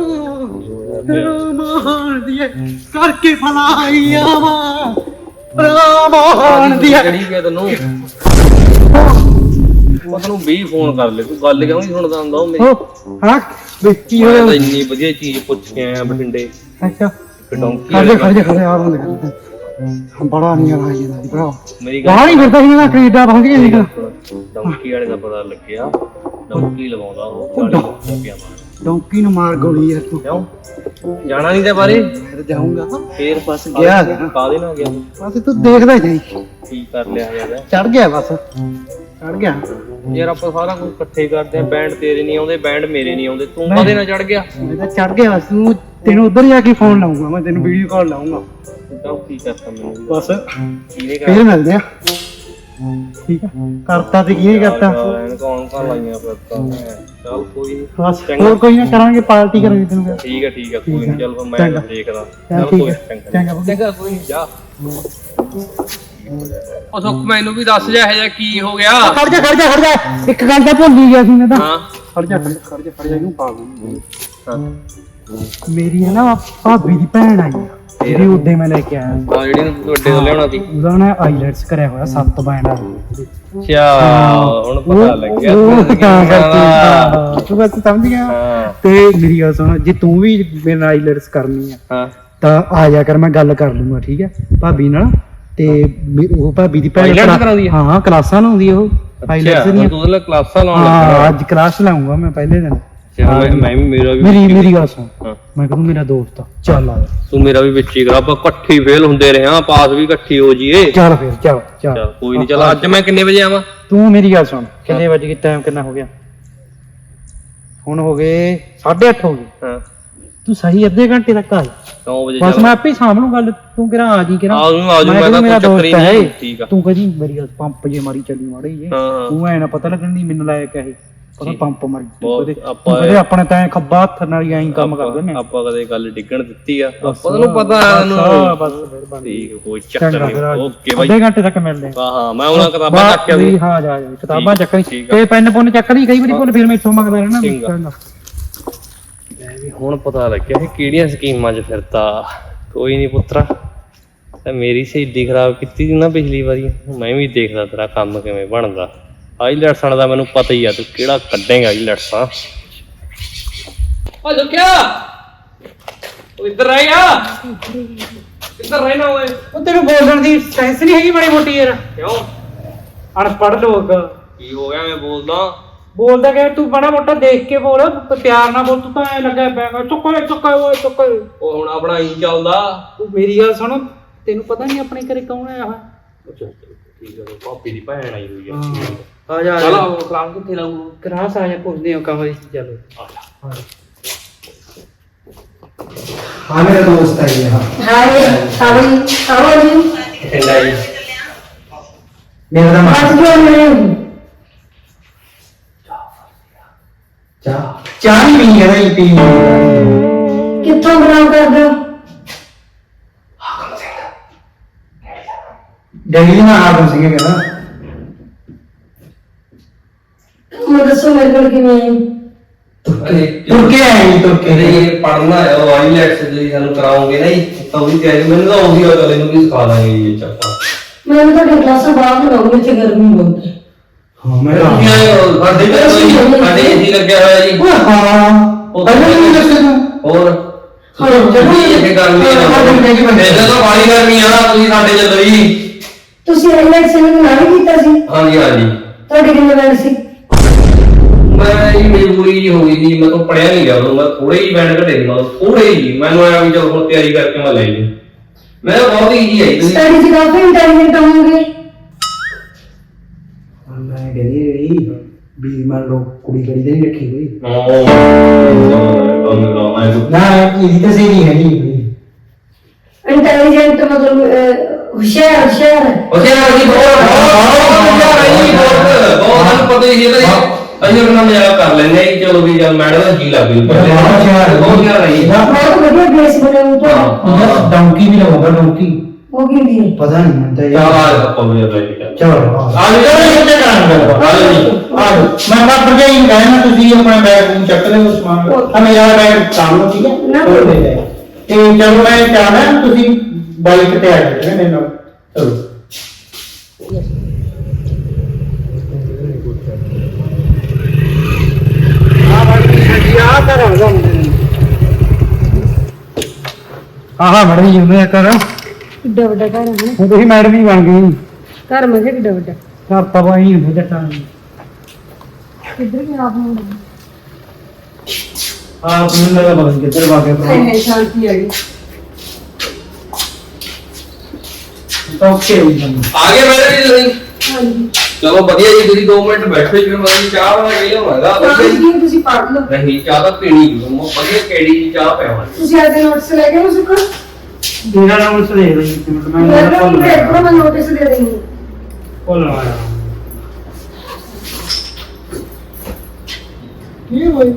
ਮਹਾਨ ਦੀਏ ਕਰਕੇ ਫਲਾਈਆਂ ਮਾਂ ਮਹਾਨ ਦੀਏ ਕਿਹੜੀ ਗਿਆ ਤੈਨੂੰ। ਉਹ ਤੈਨੂੰ 20 ਫੋਨ ਕਰ ਲੈ ਤੂੰ ਗੱਲ ਕਿਉਂ ਨਹੀਂ ਸੁਣਦਾ ਹੁੰਦਾ ਉਹ ਮੇਰੀ? ਹੋ ਹਾਂ ਵੇਖੀ ਮੈਂ ਹੋਇਆ? ਤਾਂ ਇੰਨੀ ਵਧੀਆ ਚੀਜ਼ ਪੁੱਛ ਕੇ ਆਇਆ ਬਠਿੰਡੇ। ਅੱਛਾ। ਡੌਂਕੀ ਖੜੇ ਵਾਲੇ ਖੜੇ ਖੜੇ ਆ ਬੰਦੇ ਕਰਦੇ ਬੜਾ ਨਹੀਂ ਆ ਰਹੀ ਜਾਂਦਾ ਭਰਾ ਮੇਰੀ ਬਾਹਰ ਹੀ ਫਿਰਦਾ ਸੀ ਨਾ ਕੈਨੇਡਾ ਪਹੁੰਚ ਗਿਆ ਸੀਗਾ। ਡੌਂਕੀ ਵਾਲੇ ਦਾ ਪਤਾ ਲੱਗਿਆ। ਡੌਂਕੀ ਲਵਾਉਂਦਾ ਉਹ 40 ਰੁਪਿਆ ਮਾਰ ਡੌਂਕੀ ਨੂੰ ਮਾਰ ਗੋਲੀ ਯਾਰ ਤੂੰ। ਕਿਉਂ? ਜਾਣਾ ਨਹੀਂ ਤੇ ਬਾਰੇ ਮੈਂ ਤਾਂ ਜਾਊਂਗਾ। ਫੇਰ ਬਸ ਗਿਆ ਹੈਗਾ। ਕਾਦੇ ਨਾਲ ਗਿਆ? ਬਸ ਤੂੰ ਦੇਖਦਾ ਜਾਈ। ਕੀ ਕਰ ਲਿਆ ਯਾਰ ਚੜ ਗਿਆ ਬਸ। ਚੜ ਗਿਆ। ਯਾਰ ਆਪਾਂ ਸਾਰਾ ਕੁਝ ਇਕੱਠੇ ਕਰਦੇ ਆ ਬੈਂਡ ਤੇਰੇ ਨਹੀਂ ਆਉਂਦੇ ਬੈਂਡ ਮੇਰੇ ਨਹੀਂ ਆਉਂਦੇ। ਤੂੰ ਕਾਦੇ ਨਾਲ ਚੜ ਗਿਆ। ਮੈਂ ਤਾਂ ਚੜ ਗਿਆ ਬਸ ਤੂੰ ਤੈਨੂੰ ਉਧਰ ਜਾ ਕੇ ਫੋਨ ਲਾਉਂਗਾ ਮੈਂ ਤੈਨੂੰ ਵੀਡੀਓ ਕਾਲ ਲਾਉਂਗਾ ਤੂੰ ਕੀ ਕਰਤਾ ਮੈਨੂੰ? ਬਸ। ਕਿਹਨੇ ਫੇਰ ਮਿਲਦੇ ਆ। ਠੀਕ ਆ। ਕਰਤਾ ਤੇ ਕੀ ਕਰਤਾ? ਐਨ ਕੌਣ ਕੌਣ ਲਾਈਆਂ ਫਿਰ ਤਾਂ ਚੱਲ ਕੋਈ ਨੀ। ਬਸ ਚੰਗਾ। ਹੋਰ ਕੋਈ ਨਾ ਕਰਾਂਗੇ ਪਾਰਟੀ ਕਰਾਂਗੇ ਤੈਨੂੰ ਫਿਰ। ਠੀਕ ਹੈ ਠੀਕ ਹੈ ਕੋਈ ਨਹੀਂ ਚੱਲ ਫਿਰ ਮੈਂ ਚੰਗਾ। ਦੇਖਦਾ। ਚੱਲ ਚੱਲ ਠੀਕ ਕੋਈ ਹੈ। ਚੰਗਾ ਚੰਗਾ। ਬਾਬੂ। ਚੰਗਾ ਕੋਈ ਨਹੀਂ ਜਾ। ਉਹ ਸੁੱਖ ਮੈਨੂੰ ਵੀ ਦੱਸ ਜਾ ਇਹ ਕੀ ਹੋ ਗਿਆ। ਖੜ ਜਾ ਖੜ ਜਾ ਖੜ ਜਾ। ਇੱਕ ਗੱਲ ਤਾਂ ਭੁੱਲ ਹੀ ਗਿਆ ਸੀ ਮੈਂ ਤਾਂ। ਹਾਂ। ਖੜ ਜਾ ਖੜ ਜਾ ਖੜ ਜਾ ਖੜ ਜਾ ਇਹਨੂੰ ਪਾ ਦੂੰ। ਹਾਂ ਮੇਰੀ ਹੈ ਨਾ ਭਾਬੀ ਦੀ ਭੈਣ ਆਈ ਆ। ਜਿਹੜੀ ਉੱਦੇ ਮੈਂ ਲੈ ਕੇ ਆਇਆ। ਆਹ ਜਿਹੜੀ ਨੂੰ ਤੂੰ ਅੱਡੇ ਤੋਂ ਲਿਆਉਣਾ ਸੀ। ਉਹਦਾ ਨਾ ਆਈਲੈਟਸ ਕਰਿਆ ਹੋਇਆ ਸੱਤ ਬੈਂਡ ਆ। ਅੱਛਾ ਹੁਣ ਪਤਾ ਲੱਗਿਆ ਤਾਂ ਹਾਂ, ਬਸ ਸਮਝ ਗਿਆ। ਹਾਂ। ਤੇ ਮੇਰੀ ਗੱਲ ਸੁਣ ਜੇ ਤੂੰ ਵੀ ਮੇਰੇ ਨਾਲ ਆਈਲੈਟਸ ਕਰਨੀ ਆ ਹਾਂ। ਤਾਂ ਆ ਜਾ ਕਰ ਮੈਂ ਗੱਲ ਕਰ ਲੂੰਗਾ ਠੀਕ ਹੈ? ਭਾਬੀ ਨਾਲ ਤੇ ਉਹ ਭਾਬੀ ਦੀ ਭੈਣ IELTS ਹੈ? ਹਾਂ ਕਲਾਸਾਂ ਲਾਉਂਦੀ ਆ ਉਹ। ਆਈਲੈਟਸ ਦੀਆਂ। ਤੂੰ ਉਹਦੇ ਕਲਾਸਾਂ ਲਾਉਣ ਹਾਂ ਲੱਗਾ ਅੱਜ ਕਲਾਸ ਲਾਉਂਗਾ ਮੈਂ ਪਹਿਲੇ ਦਿਨ। ਚੱਲ ਮੈਂ ਮੈਂ ਵੀ ਮੇਰਾ ਵੀ ਮੇਰੀ ਮੇਰੀ ਗੱਲ ਸੁਣ। ਹਾਂ। ਮੈਂ ਕਹੂੰ ਮੇਰਾ ਦੋਸਤ ਆ। ਚੱਲ ਆ ਜਾ। ਤੂੰ ਮੇਰਾ ਵੀ ਵਿੱਚ ਹੀ ਕਰਾ ਆਪਾਂ ਇਕੱਠੇ ਫੇਲ ਹੁੰਦੇ ਰਹੇ ਹਾਂ ਪਾਸ ਵੀ ਇਕੱਠੀ ਹੋ ਜੀਏ ਚੱਲ ਫਿਰ ਚੱਲ ਚੱਲ। ਚੱਲ ਕੋਈ ਨਹੀਂ ਚੱਲ ਅੱਜ ਮੈਂ ਕਿੰਨੇ ਵਜੇ ਆਵਾਂ? ਤੂੰ ਮੇਰੀ ਗੱਲ ਸੁਣ ਕਿੰਨੇ ਵਜੇ ਟਾਈਮ ਕਿੰਨਾ ਹੋ ਗਿਆ? ਹੁਣ ਹੋ ਗਏ 8:30 ਹੋ ਗਏ। ਹਾਂ। ਤੂੰ ਸਹੀ ਅੱਧੇ ਘੰਟੇ ਤੱਕ ਆ 9 ਵਜੇ ਬਸ ਮੈਂ ਆਪੇ ਹੀ ਸਾਂਭ ਲੂੰ ਗੱਲ ਤੂੰ ਕਿਹੜਾ ਆ ਜੀ ਕਿਹੜਾ ਆ ਜਾਊਂ, ਆ ਜਾਊਂ, ਮੈਂ ਤਾਂ ਕੋਈ ਚੱਕਰ ਹੀ ਨਹੀਂ। ਠੀਕ ਆ। ਤੂੰ ਕਦੀ ਮੇਰੀ ਗੱਲ ਪੰਪ ਜੇ ਮਾਰੀ ਚੱਲੀ ਮਾੜੀ ਜੀ। ਤੂੰ ਐ ਨਾ ਪਤਾ ਲੱਗਣ ਦੀ ਮੈਨੂੰ ਲਾਇਕ ਹੈ ਇਹ ਪਤਾ। ਪੰਪ ਮਾਰੀ ਤੂੰ ਕਦੇ ਆਪਣੇ ਤਾਂ ਖੱਬਾ ਹੱਥ ਨਾਲ ਹੀ ਐਂ ਕੰਮ ਕਰਦੇ ਨੇ ਆਪਾਂ ਕਦੇ ਗੱਲ ਡਿੱਗਣ ਦਿੱਤੀ ਆ ਆਪਾਂ ਨੂੰ ਪਤਾ ਬਣ ਗਈ। ਠੀਕ ਕੋਈ ਚੱਕਰ ਆ ਨਹੀਂ। ਓਕੇ ਬਾਈ ਅੱਧੇ ਘੰਟੇ ਤੱਕ ਮਿਲਦੇ ਹਾਂ ਹਾਂ ਮੈਂ ਉਹਨਾਂ ਕਿਤਾਬਾਂ ਚੱਕ ਕੇ। ਹਾਂ ਜਾ ਜਾ ਕਿਤਾਬਾਂ ਚੱਕਣੀ ਆ। ਤੇ ਪੈਨ ਪੁੰਨ ਚੱਕ ਲਈ ਕਈ ਵਾਰੀ ਭੁੱਲ ਫਿਰ ਮੈਥੋਂ ਮੰਗਦਾ ਰਹਿਣਾ ਵੀ ਹੁਣ ਪਤਾ ਲੱਗਿਆ ਕਿ ਕਿਹੜੀਆਂ ਸਕੀਮਾਂ 'ਚ ਫਿਰਦਾ ਕੋਈ ਨਹੀਂ ਪੁੱਤਰਾ। ਤੇ ਮੇਰੀ ਸਹੀਦੀ ਖਰਾਬ ਕੀਤੀ ਸੀ ਨਾ ਪਿਛਲੀ ਵਾਰੀ। ਮੈਂ ਵੀ ਦੇਖਦਾ ਤੇਰਾ ਕੰਮ ਕਿਵੇਂ ਬਣਦਾ। ਆਈਲੈਟਸ ਵਾਲਾ ਦਾ ਮੈਨੂੰ ਪਤਾ ਹੀ ਆ ਤੂੰ ਕਿਹੜਾ ਕੱਢੇਗਾ ਆਈਲੈਟਸ। ਆ ਓ ਲੁਕਿਆ ਉਹ ਇੱਧਰ ਆਇਆ ਇੱਧਰ ਰਹਿਣਾ ਓਏ। ਉਹ ਤੈਨੂੰ ਬੋਲਣ ਦੀ ਸੈਂਸ ਨਹੀਂ ਹੈਗੀ ਬੜੀ ਮੋਟੀ ਯਾਰ। ਕਿਉਂ? ਅਨਪੜ੍ਹ ਲੋਕ। ਕੀ ਹੋ ਗਿਆ ਮੈਂ ਬੋਲਦਾ? ਬੋਲਦਾ ਕਿ ਤੂੰ ਬੜਾ ਮੋਟਾ ਦੇਖ ਕੇ ਬੋਲ ਪ- ਪਿਆਰ ਨਾਲ ਬੋਲ ਤੂੰ ਤਾਂ ਐ ਲੱਗਾ ਪੈਗਾ ਚੁੱਕੋ ਚੁੱਕੋ ਓਏ ਚੁੱਕੋ ਉਹ ਹੁਣ ਆਪਣਾ ਹੀ ਚੱਲਦਾ। ਤੂੰ ਮੇਰੀ ਗੱਲ ਸੁਣ ਤੈਨੂੰ ਪਤਾ ਨਹੀਂ ਆਪਣੇ ਘਰੇ ਕੌਣ ਆਇਆ ਹੋਇਆ? ਅੱਛਾ ਠੀਕ ਹੈ ਪਾਪੀ ਦੀ ਭੈਣ ਆਈ ਹੋਈ ਆ। ਆ ਜਾ ਚਲ ਉਹ ਕਲਾਮ ਕਿੱਥੇ ਲਾਉਂ ਕਰਾਸ ਆ ਜਾ ਪੁੱਛਦੇ ਹਾਂ ਕਮਰੇ ਚ ਚਲੋ। ਹਾਂ ਮੇਰਾ ਦੋਸਤ ਹੈ ਇਹ ਹਾਂ। ਹਾਏ ਸਾਵੀ ਸਾਵੀ ਠੰਡਾ ਜੀ। ਮੇਰਾ ਨਾਮ ਬਸ ਜੋ ਮੇਰੇ ਚਾਹ ਚਾਹ ਨਹੀਂ ਹੈ ਨਹੀਂ ਪੀਣੀ ਕਿੱਥੋਂ ਬਰਾਮ ਕਰਦੇ? ਹੋ ਡੈਡੀ ਨਾਲ ਆਦਮ ਸੀਗੇ ਕਹਿੰਦਾ ਮੈਂ ਦੱਸੋ ਮੇਰੇ ਕੋਲ ਕਿਵੇਂ ਆਈ? ਤੁਰ ਕੇ ਆਏ ਜੀ ਤੁਰ ਕੇ। ਇਹ ਪੜਨਾ ਹੈ ਉਹ ਆਈਲੈਟਸ ਜਿਹੜੀ ਸਾਨੂੰ ਕਰਾਉਂਗੇ ਨਹੀਂ ਤਾਂ ਉਹਦੀ ਤਿਆਰੀ ਮੈਨੂੰ ਤਾਂ ਆਉਂਦੀ ਆ ਚਲ ਇਹਨੂੰ ਵੀ ਸਿਖਾ ਦਾਂਗੇ ਇਹ ਚੱਪਾ ਮੈਂ ਵੀ ਤੁਹਾਡੀ ਕਲਾਸਾਂ ਬਾਹਰ ਲਾਉਂਗੀ ਇੱਥੇ ਗਰਮੀ ਬਹੁਤ ਹਾਂ। ਮੈਂ ਸਾਡੇ ਘਰ ਸਾਡੇ ਏਸੀ ਲੱਗਿਆ ਹੋਇਆ ਜੀ। ਹਾਂ। ਪਹਿਲਾਂ ਨਹੀਂ ਦੱਸਿਆ ਤੂੰ। ਹੋਰ। ਹਾਂ, ਜੱਦੀ ਇਹ ਗਰਮੀ ਆ ਹਾਂ, ਹਾਂ, ਹਾਂ, ਹਾਂ। ਇਹਦੇ ਤਾਂ ਬਾਲੀ ਗਰਮੀ ਆ ਤੁਸੀਂ ਸਾਡੇ ਚੱਲੋ ਜੀ। ਤੁਸੀਂ ਆਈਲੈਟਸ ਨੂੰ ਨਾ ਨਹੀਂ ਕੀਤਾ ਸੀ? ਹਾਂਜੀ ਹਾਂਜੀ। ਤੁਹਾਡੇ ਕਿੰਨੇ ਬੈਂਡ ਸੀ? ਮੈਂ ਇਹ ਮਜਬੂਰੀ ਜੀ ਹੋ ਗਈ ਸੀ। ਮੈਂ ਤਾਂ ਪੜਿਆ ਨਹੀਂ ਗਿਆ ਉਦੋਂ ਮੈਂ ਥੋੜੇ ਹੀ ਬੈਂਡ ਘਟੇ ਸੀ ਮੈਂ ਥੋੜੇ ਹੀ ਮੈਨੂੰ ਆਇਆ ਵੀ ਚਲੋ ਹੁਣ ਤਿਆਰੀ ਕਰਕੇ ਮੈਂ ਲੈ ਲਈ ਮੈਂ ਤਾਂ ਬਹੁਤ ਈਜੀ ਆਈ ਤੁਸੀਂ ਸਟੱਡੀ ਚ ਕਾਫੀ ਇੰਟੈਲੀਜੈਂਟ ਹੋਵੋਗੇ ਕਹਿੰਦੀ ਰਹੀ ਵੀ ਮੰਨ ਲਓ ਕੁੜੀ ਕੜੀ ਤੇ ਨਹੀਂ ਰੱਖੀ ਹੋਈ ਨਾ ਇਹਦੀ ਤਾਂ ਸਹੀ ਨਹੀਂ ਹੈਗੀ। ਇੰਟੈਲੀਜੈਂਟ ਮਤਲਬ ਅਹ, ਹੁਸ਼ਿਆਰ ਹੁਸ਼ਿਆਰ। ਬਹੁਤ ਬਹੁਤ ਯਾਰ ਅਸੀਂ ਬਹੁਤ ਬਹੁਤ ਸਾਨੂੰ ਪਤਾ ਹੀ ਹੈ ਤਾਂ ਅਸੀਂ ਆਪਣਾ ਮਜ਼ਾਕ ਕਰ ਲੈਂਦੇ ਹਾਂ ਚਲੋ ਵੀ ਜਦ ਮੈਡਮ ਦਾ ਜੀ ਲੱਗ ਗਈ ਬਹੁਤ ਯਾਰ ਬਹੁਤ ਯਾਰ ਰਹੀ ਬਹੁਤ ਵਧੀਆ ਬੇਸ ਬਣੇ ਹੋ ਤਾਂ ਡੌਂਕੀ ਵੀ ਲਵਾਉਂਦਾ ਡੌਂਕੀ ਉਹ ਕੀ ਹੁੰਦੀ ਹੈ ਪਤਾ ਨਹੀਂ ਮੈਨੂੰ ਤਾਂ ਯਾਰ ਯਾਰ ਆ ਆਪਾਂ ਵੀ ਲੈ ਚਲੋ ਆ ਜੀ ਕਿੱਥੇ ਕਰਾਂਗੇ ਆ ਜੀ ਮੈਂ ਤਾਂ ਭਰਜਾਈ ਨੂੰ ਕਹਿਣਾ ਤੁਸੀਂ ਆਪਣਾ ਬੈਗ ਨੂੰ ਚੱਕ ਲਿਓ ਸਮਾਨ ਹਮੇ ਯਾਰ ਬੈਗ ਸਾਂਭ ਲਓ ਠੀਕ ਹੈ? ਨਾ। ਹੋਰ ਲੈ ਜਾਇਓ। ਤੇ ਚਲੋ ਮੈਂ ਚਾਹਣਾ ਤੁਸੀਂ ਬਾਈਕ ਤੇ ਆ ਜਾਓ ਮੇਰੇ ਨਾਲ। ਚਲੋ। ਹਾਂ ਹਾਂ ਮੈਡਮ ਜੀ ਮੈਂ ਕਰ ਕਿੱਡਾ ਵੱਡਾ ਘਰ ਹੈ ਨਾ। ਹੁਣ ਤੁਸੀਂ ਮੈਡਮ ਹੀ ਬਣ ਗਈ ਘਰ ਮੈਂ ਕਿਹਾ ਕਿੱਡਾ ਵੱਡਾ। ਘਰ ਤਾਂ ਬਾਈ ਹੁੰਦੇ ਜੱਟਾਂ ਦੀ ਕਿੱਧਰ ਗਿਆ ਆਪ ਨੂੰ ਆ ਤੁਹਾਨੂੰ ਲੱਗਾ ਬਸ ਕਿੱਧਰ ਵਾ ਕੇ ਹਾਏ ਹਾਏ ਸ਼ਾਂਤੀ ਆ ਗਈ। ਓਕੇ ਜੀ ਆ ਗਏ ਮੈਡਮ ਜੀ ਤੁਸੀਂ। ਹਾਂਜੀ। ਚਲੋ ਵਧੀਆ ਜੀ ਤੁਸੀਂ 2 ਮਿੰਟ ਬੈਠੋ ਜੀ ਮੈਂ ਜੀ ਚਾਹ ਬਣਾ ਕੇ ਲਿਆਵਾਂਗਾ ਤਾਂ ਜੀ ਤੁਸੀਂ ਪੜ੍ਹ ਲਓ। ਨਹੀਂ ਚਾਹ ਤਾਂ ਪੀਣੀ ਨਹੀਂ ਮੈਂ ਵਧੀਆ ਕਿਹੜੀ ਜੀ ਚਾਹ ਪਿਆਵਾਂਗੇ ਤੁਸੀਂ ਅੱਜ ਨੋਟਿਸ ਲੈ ਕੇ ਸੁਖੋ ਮੇਰਾ ਨਾਮ ਉਸ ਦੇ ਦੇ ਇੱਕ ਮਿੰਟ ਮੈਂ ਮੈਂ ਭੁੱਲ ਤੁਹਾਨੂੰ ਗਿਆ। ਭੇਜ ਮੈਂ ਨੋਟਿਸ ਦੇ ਦੇਣੀ। ਭੁੱਲ ਆਇਆ ਕੀ ਹੋਈ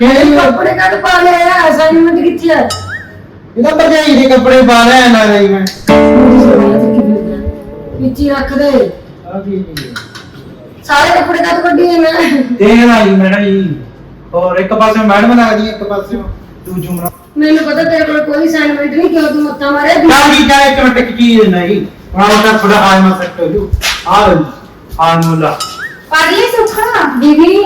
ਇਹ ਕੱਪੜੇ ਕੱਢ ਪਾ ਲਿਆ ਅਸਾਈਨਮੈਂਟ ਕਿੱਥੇ ਆ? ਇਹਦਾ ਭਰਜਾਈ ਦੇ ਕੱਪੜੇ ਪਾ ਲਿਆ ਨਾ ਰਹੀ ਮੈਂ। ਵਿੱਚ ਹੀ ਰੱਖ ਦੇ। ਆ ਕੀ ਸਾਰੇ ਕੱਪੜੇ ਕੱਢ ਕੱਢੀ ਮੈਂ। ਦੇਖ ਮੈਡਮ ਜੀ। ਔਰ ਇੱਕ ਪਾਸੇ ਮੈਡਮ ਲੱਗਦੀ ਇੱਕ ਪਾਸੇ। ਤੂੰ ਜੁਮਰਾ ਮੈਨੂੰ ਪਤਾ ਤੇਰੇ ਕੋਲ ਕੋਈ ਅਸਾਈਨਮੈਂਟ ਨਹੀਂ ਕਿਉਂ ਤੂੰ ਮੱਤਾ ਮਾਰਿਆ? ਨਾ ਜੀ ਕਾ ਇੱਕ ਮਿੰਟ ਇੱਕ ਚੀਜ਼ ਨਹੀਂ। ਹਾਂ ਤਾਂ ਥੋੜਾ ਆਇਮਾ ਸੈੱਟ ਹੋ ਜੂ। ਆ ਲਓ ਜੀ ਆਨਮੁਲਾ ਪੜ ਲਈ ਸੁਖਾ। ਬੀਬੀ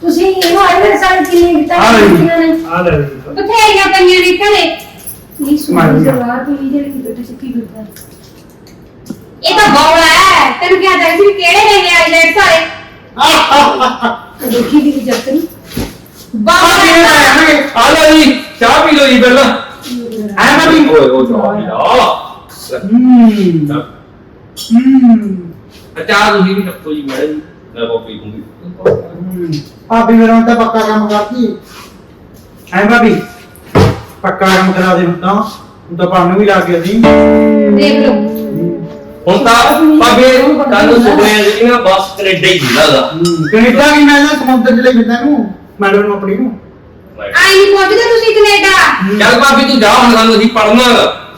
ਤੁਸੀਂ ਇਹਨੂੰ ਆਈਲੈਟ ਸਾਈਡ ਕਿੰਨੀ ਕੀਤਾ ਆ ਲਓ ਜੀ ਨੇ? ਆ ਲਓ ਜੀ। ਬਥੇਰੀਆਂ ਪਈਆਂ ਨੇ ਘਰੇ। ਨਹੀਂ ਮਾਰ ਸੁਣੀ ਲਿਆ। ਜਵਾਬ ਵੀ ਜਿਹੜੀ ਕਿਤੇ ਸਿੱਖੀ ਕਰਦਾ ਇਹ ਤਾਂ ਬੌਲਾ ਹੈ। ਤੈਨੂੰ ਕਿਹਾ ਚਾਹੀਦੀ ਸੀ ਕਿਹੜੇ ਨੇ ਇਹ ਆਈਲੈਟਸ ਵਾਲੇ? ਦੇਖੀ ਦੀ ਜੱਤਨੀ ਬੌਲਾ ਹੈ ਆ ਲਓ ਜੀ ਚਾਹ ਪੀ ਲਓ ਜੀ ਪਹਿਲਾਂ। ਆਇਮਾ ਵੀ ਓਏ ਉਹ ਚਾਹ ਪੀ ਲਾ। ਹੂੰ। ਹੂੰ। ਚਾਹ ਤੁਸੀਂ ਵੀ ਰੱਖੋ ਜੀ ਮੈਡਮ ਜੀ। ਮੈਂ ਕਾਫੀ ਪੀਉਂਗੀ ਭਾਬੀ ਮੇਰਾ ਹੁਣ ਤਾਂ ਪੱਕਾ ਕੰਮ ਕਰਦੀ ਐ ਭਾਬੀ ਪੱਕਾ ਕੰਮ ਕਰਾ ਦੇ ਹੁਣ ਤਾਂ। ਹੁਣ ਤਾਂ ਪੜਨ ਵੀ ਲੱਗ ਗਿਆ ਸੀ ਦੇਖ ਲਓ। ਹੁਣ ਤਾਂ ਭਾਬੀ ਕੱਲ ਨੂੰ ਸੁਪਨੇ ਜਿਹੜੀ ਨਾ ਬਸ ਕੈਨੇਡਾ ਹੀ ਜਿਲਾਗਾ ਕੈਨੇਡਾ ਕੀ ਮੈਂ ਨਾ ਸਮੁੰਦਰ ਚ ਲੈ ਫਿਰਦਾ ਨੂੰ। ਮੈਡਮ ਨੂੰ ਆਪਣੀ ਨੂੰ। ਆਈ ਨਹੀਂ ਪਹੁੰਚਦੇ ਤੁਸੀਂ ਕੈਨੇਡਾ। ਚੱਲ ਭਾਬੀ ਤੂੰ ਜਾ ਹੁਣ ਸਾਨੂੰ ਅਸੀਂ ਪੜਨਾ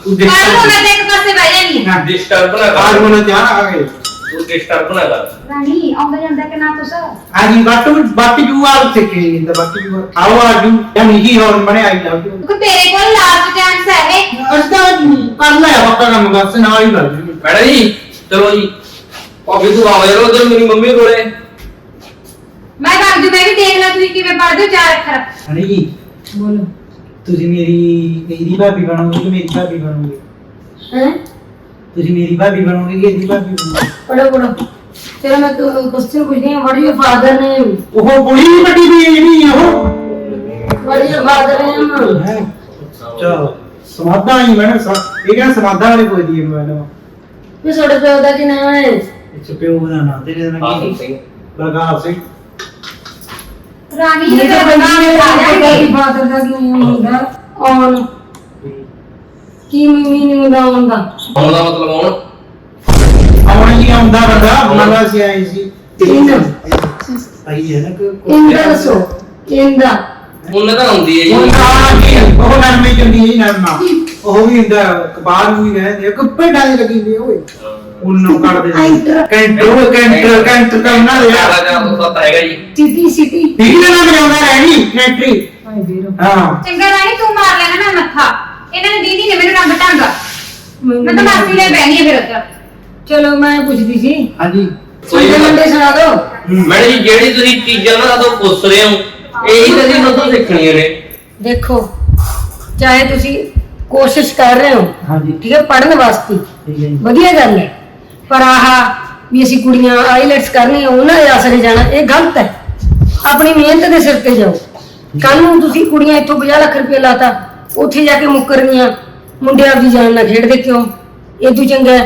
ਤੂੰ ਕੱਲ ਨੂੰ ਮੈਂ ਤੇ ਇੱਕ ਪਾਸੇ ਬਹਿ ਜਾਣੀ ਹਾਂ। ਡਿਸਟਰਬ ਨਾ ਆਜ ਕਰ ਮਨ ਜਾ ਆ ਗਏ। ਤੂੰ ਡਿਸਟਰਬ ਨਾ ਕਰ। ਰਾਣੀ ਆਉਂਦਾ ਜਾਂਦਾ ਕਿ ਨਾ ਤੁਸੀਂ ਆਜੀ ਬੱਟ ਬੱਟ ਜੂ ਆ ਸਿੱਖੇ ਇੰਦਾ ਬੱਟ ਜੂ ਆਓ ਆਜੂ ਜਾਂ ਨਹੀਂ ਹੋਰ ਬਣੇ ਆਈ ਲਵ ਯੂ ਕਿ ਤੇਰੇ ਕੋਲ ਲਾਸਟ ਚਾਂਸ ਹੈ ਇਹ। ਅਸਤਾ ਕਰ ਲੈ ਪੱਕਾ ਕੰਮ ਬਸ ਨਾਲ ਹੀ ਲਈ ਮੈਡਮ ਜੀ ਚਲੋ ਜੀ। ਭਾਬੀ ਤੂੰ ਆਵਾ ਜਰੋ ਉਧਰ ਮੇਰੀ ਮੰਮੀ ਕੋਲੇ। ਮੈਂ ਭੱਜ ਜੂ ਮੈਂ ਵੀ ਦੇਖ ਲਾ ਤੁਸੀਂ ਕਿਵੇਂ ਪੜਦੇ ਹੋ ਚਾਰ ਅੱਖਰ ਹਣੀ ਜੀ ਬੋਲੋ। ਤੁਸੀਂ ਮੇਰੀ ਮੇਰੀ ਭਾਬੀ ਬਣੋਗੇ ਕਿ ਮੇਰੀ ਭਾਬੀ ਬਣੋਗੇ? ਹੈ? ਤੁਸੀਂ ਮੇਰੀ ਭਾਬੀ ਬਣੋਗੇ ਕਿ ਇਹਦੀ ਭਾਬੀ ਬਣੋਗੇ? ਪੜੋ ਪੜੋ ਚਲੋ ਮੈਂ ਕੁਐਸਚਨ ਪੁੱਛਦੀ ਹਾਂ ਵਾਟ ਯੂਰ ਫਾਦਰ ਨੇਮ ਉਹ ਕੁੜੀ ਵੀ ਵੱਡੀ ਵੀ ਜਿਹੜੀ ਉਹ। ਵਾਟ ਯੂਰ ਫਾਦਰ ਨੇਮ ਹੈ? ਚਲੋ। ਸਮਾਧਾ ਹੀ ਮੈਡਮ ਇਹ ਕਹਿੰਦਾ ਸਮਾਧਾ ਵਾਲੀ ਕੋਈ ਦੀ ਮੈਡਮ। ਵੀ ਤੁਹਾਡੇ ਪਿਓ ਦਾ ਕੀ ਨਾਮ ਹੈ? ਇਹ ਪਿਓ ਦਾ ਨਾਂ ਤੇਰੇ ਦਾ ਹਾਂ? ਕੀ ਬਲਗਾਵ ਸਿੰਘ। ਰਾਣੀ ਜੀ ਦਾ ਤਾਂ ਨਾਮ ਆ ਜਾਣਗੇ ਫਾਦਰ ਦਾ ਕੀ ਨਾਮ ਹੁੰਦਾ। ਔਨ ਕੀ ਮੀਨਿੰਗ ਹੁੰਦਾ ਔਨ ਦਾ? ਹੁਣ ਦਾ ਮਤਲਬ ਹੁਣ ਆਉਣ ਜੀ ਆਉਂਦਾ ਬੰਦਾ ਬੁਲਾਵਾ ਸੀ। ਆਈ ਸੀ। ਇਨ ਆਈ ਹੈ ਨਾ ਕਿ ਇਨ ਦਾ ਦੱਸੋ? ਇਨ ਦਾ? ਉਹਨੇ ਤਾਂ ਆਉਂਦੀ ਹੈ ਉਹ ਜੀ ਨਾ ਜੀ ਉਹ ਨਰਮੇ ਚੰਦੀ ਹੈ ਨਰਮਾ ਉਹ ਵੀ ਹੁੰਦਾ ਕਬਾਰ ਨੂੰ ਵੀ ਕਹਿੰਦੇ ਕੱਪੇ ਡਾਲੇ ਲੱਗੀ ਹੋਈ ਓਏ। ਉਹਨੂੰ ਕੱਢ ਦੇ। ਕੈਂਟਰ। ਕੈਂਟਰ ਕੈਂਟਰ ਕੈਂਟਰ ਦਾ ਨਾ ਦੇ ਸਾਰਾ ਜਾਂ ਤੋਂ ਸੱਤ ਹੈਗਾ ਜੀ। City city. ਠੀਕ ਹੈ ਨਾ ਮਜਾਉਂਦਾ ਰਹਿਣੀ ਕੈਂਟਰੀ ਹਾਏ ਵੀਰੋ। ਹਾਂ। ਚੰਗਾ ਰਾਣੀ ਤੂੰ ਮਾਰ ਲੈਣਾ ਨਾ ਮੱਥਾ। ਇਹਨਾਂ ਨੇ ਦੀਦੀ ਨੇ ਮੈਨੂੰ ਰੰਗ ਢੰਗ। ਮੈਂ ਤਾਂ ਮਾਸੀ ਨੇ ਬਹਿਣੀ ਹੈ ਫਿਰ ਉੱਧਰ। ਚਲੋ ਮੈਂ ਪੁੱਛਦੀ ਸੀ। ਹਾਂਜੀ। ਕੋਈ ਸੰਡੇ ਗੱਲ ਮੰਡੇ ਸੁਣਾ ਦਿਓ ਮੈਡਮ ਜੀ ਜਿਹੜੀ ਤੁਸੀਂ ਚੀਜ਼ਾਂ ਨਾ ਤੋਂ ਪੁੱਛ ਰਹੇ ਹੋ ਇਹੀ ਤਾਂ ਅਸੀਂ ਤੋਂ ਸਿੱਖਣੀਆਂ ਨੇ। ਦੇਖੋ ਚਾਹੇ ਤੁਸੀਂ ਕੋਸ਼ਿਸ਼ ਕਰ ਰਹੇ ਹੋ ਹਾਂਜੀ। ਠੀਕ ਹੈ ਪੜਨ ਵਾਸਤੇ। ਠੀਕ ਹੈ ਜੀ। ਵਧੀਆ ਗੱਲ ਹੈ। ਪਰ ਆਹ ਵੀ ਅਸੀਂ ਕੁੜੀਆਂ ਆਈਲੈਟਸ ਕਰਨੀ ਉਹਨਾਂ ਦੇ ਆਸਰੇ ਜਾਣਾ ਇਹ ਗਲਤ ਹੈ। ਆਪਣੀ ਮਿਹਨਤ ਦੇ ਸਿਰ ਤੇ ਜਾਓ। ਕੱਲ ਨੂੰ ਤੁਸੀਂ ਕੁੜੀਆਂ ਇੱਥੋਂ 50 ਲੱਖ ਰੁਪਏ ਲਾਤਾ ਉੱਥੇ ਜਾ ਕੇ ਮੁੱਕਰਨੀਆਂ। ਮੁੰਡੇ ਆਪਦੀ ਜਾਨ ਨਾਲ ਖੇਡਦੇ ਕਿਉਂ? ਇਹ ਤੋਂ ਚੰਗਾ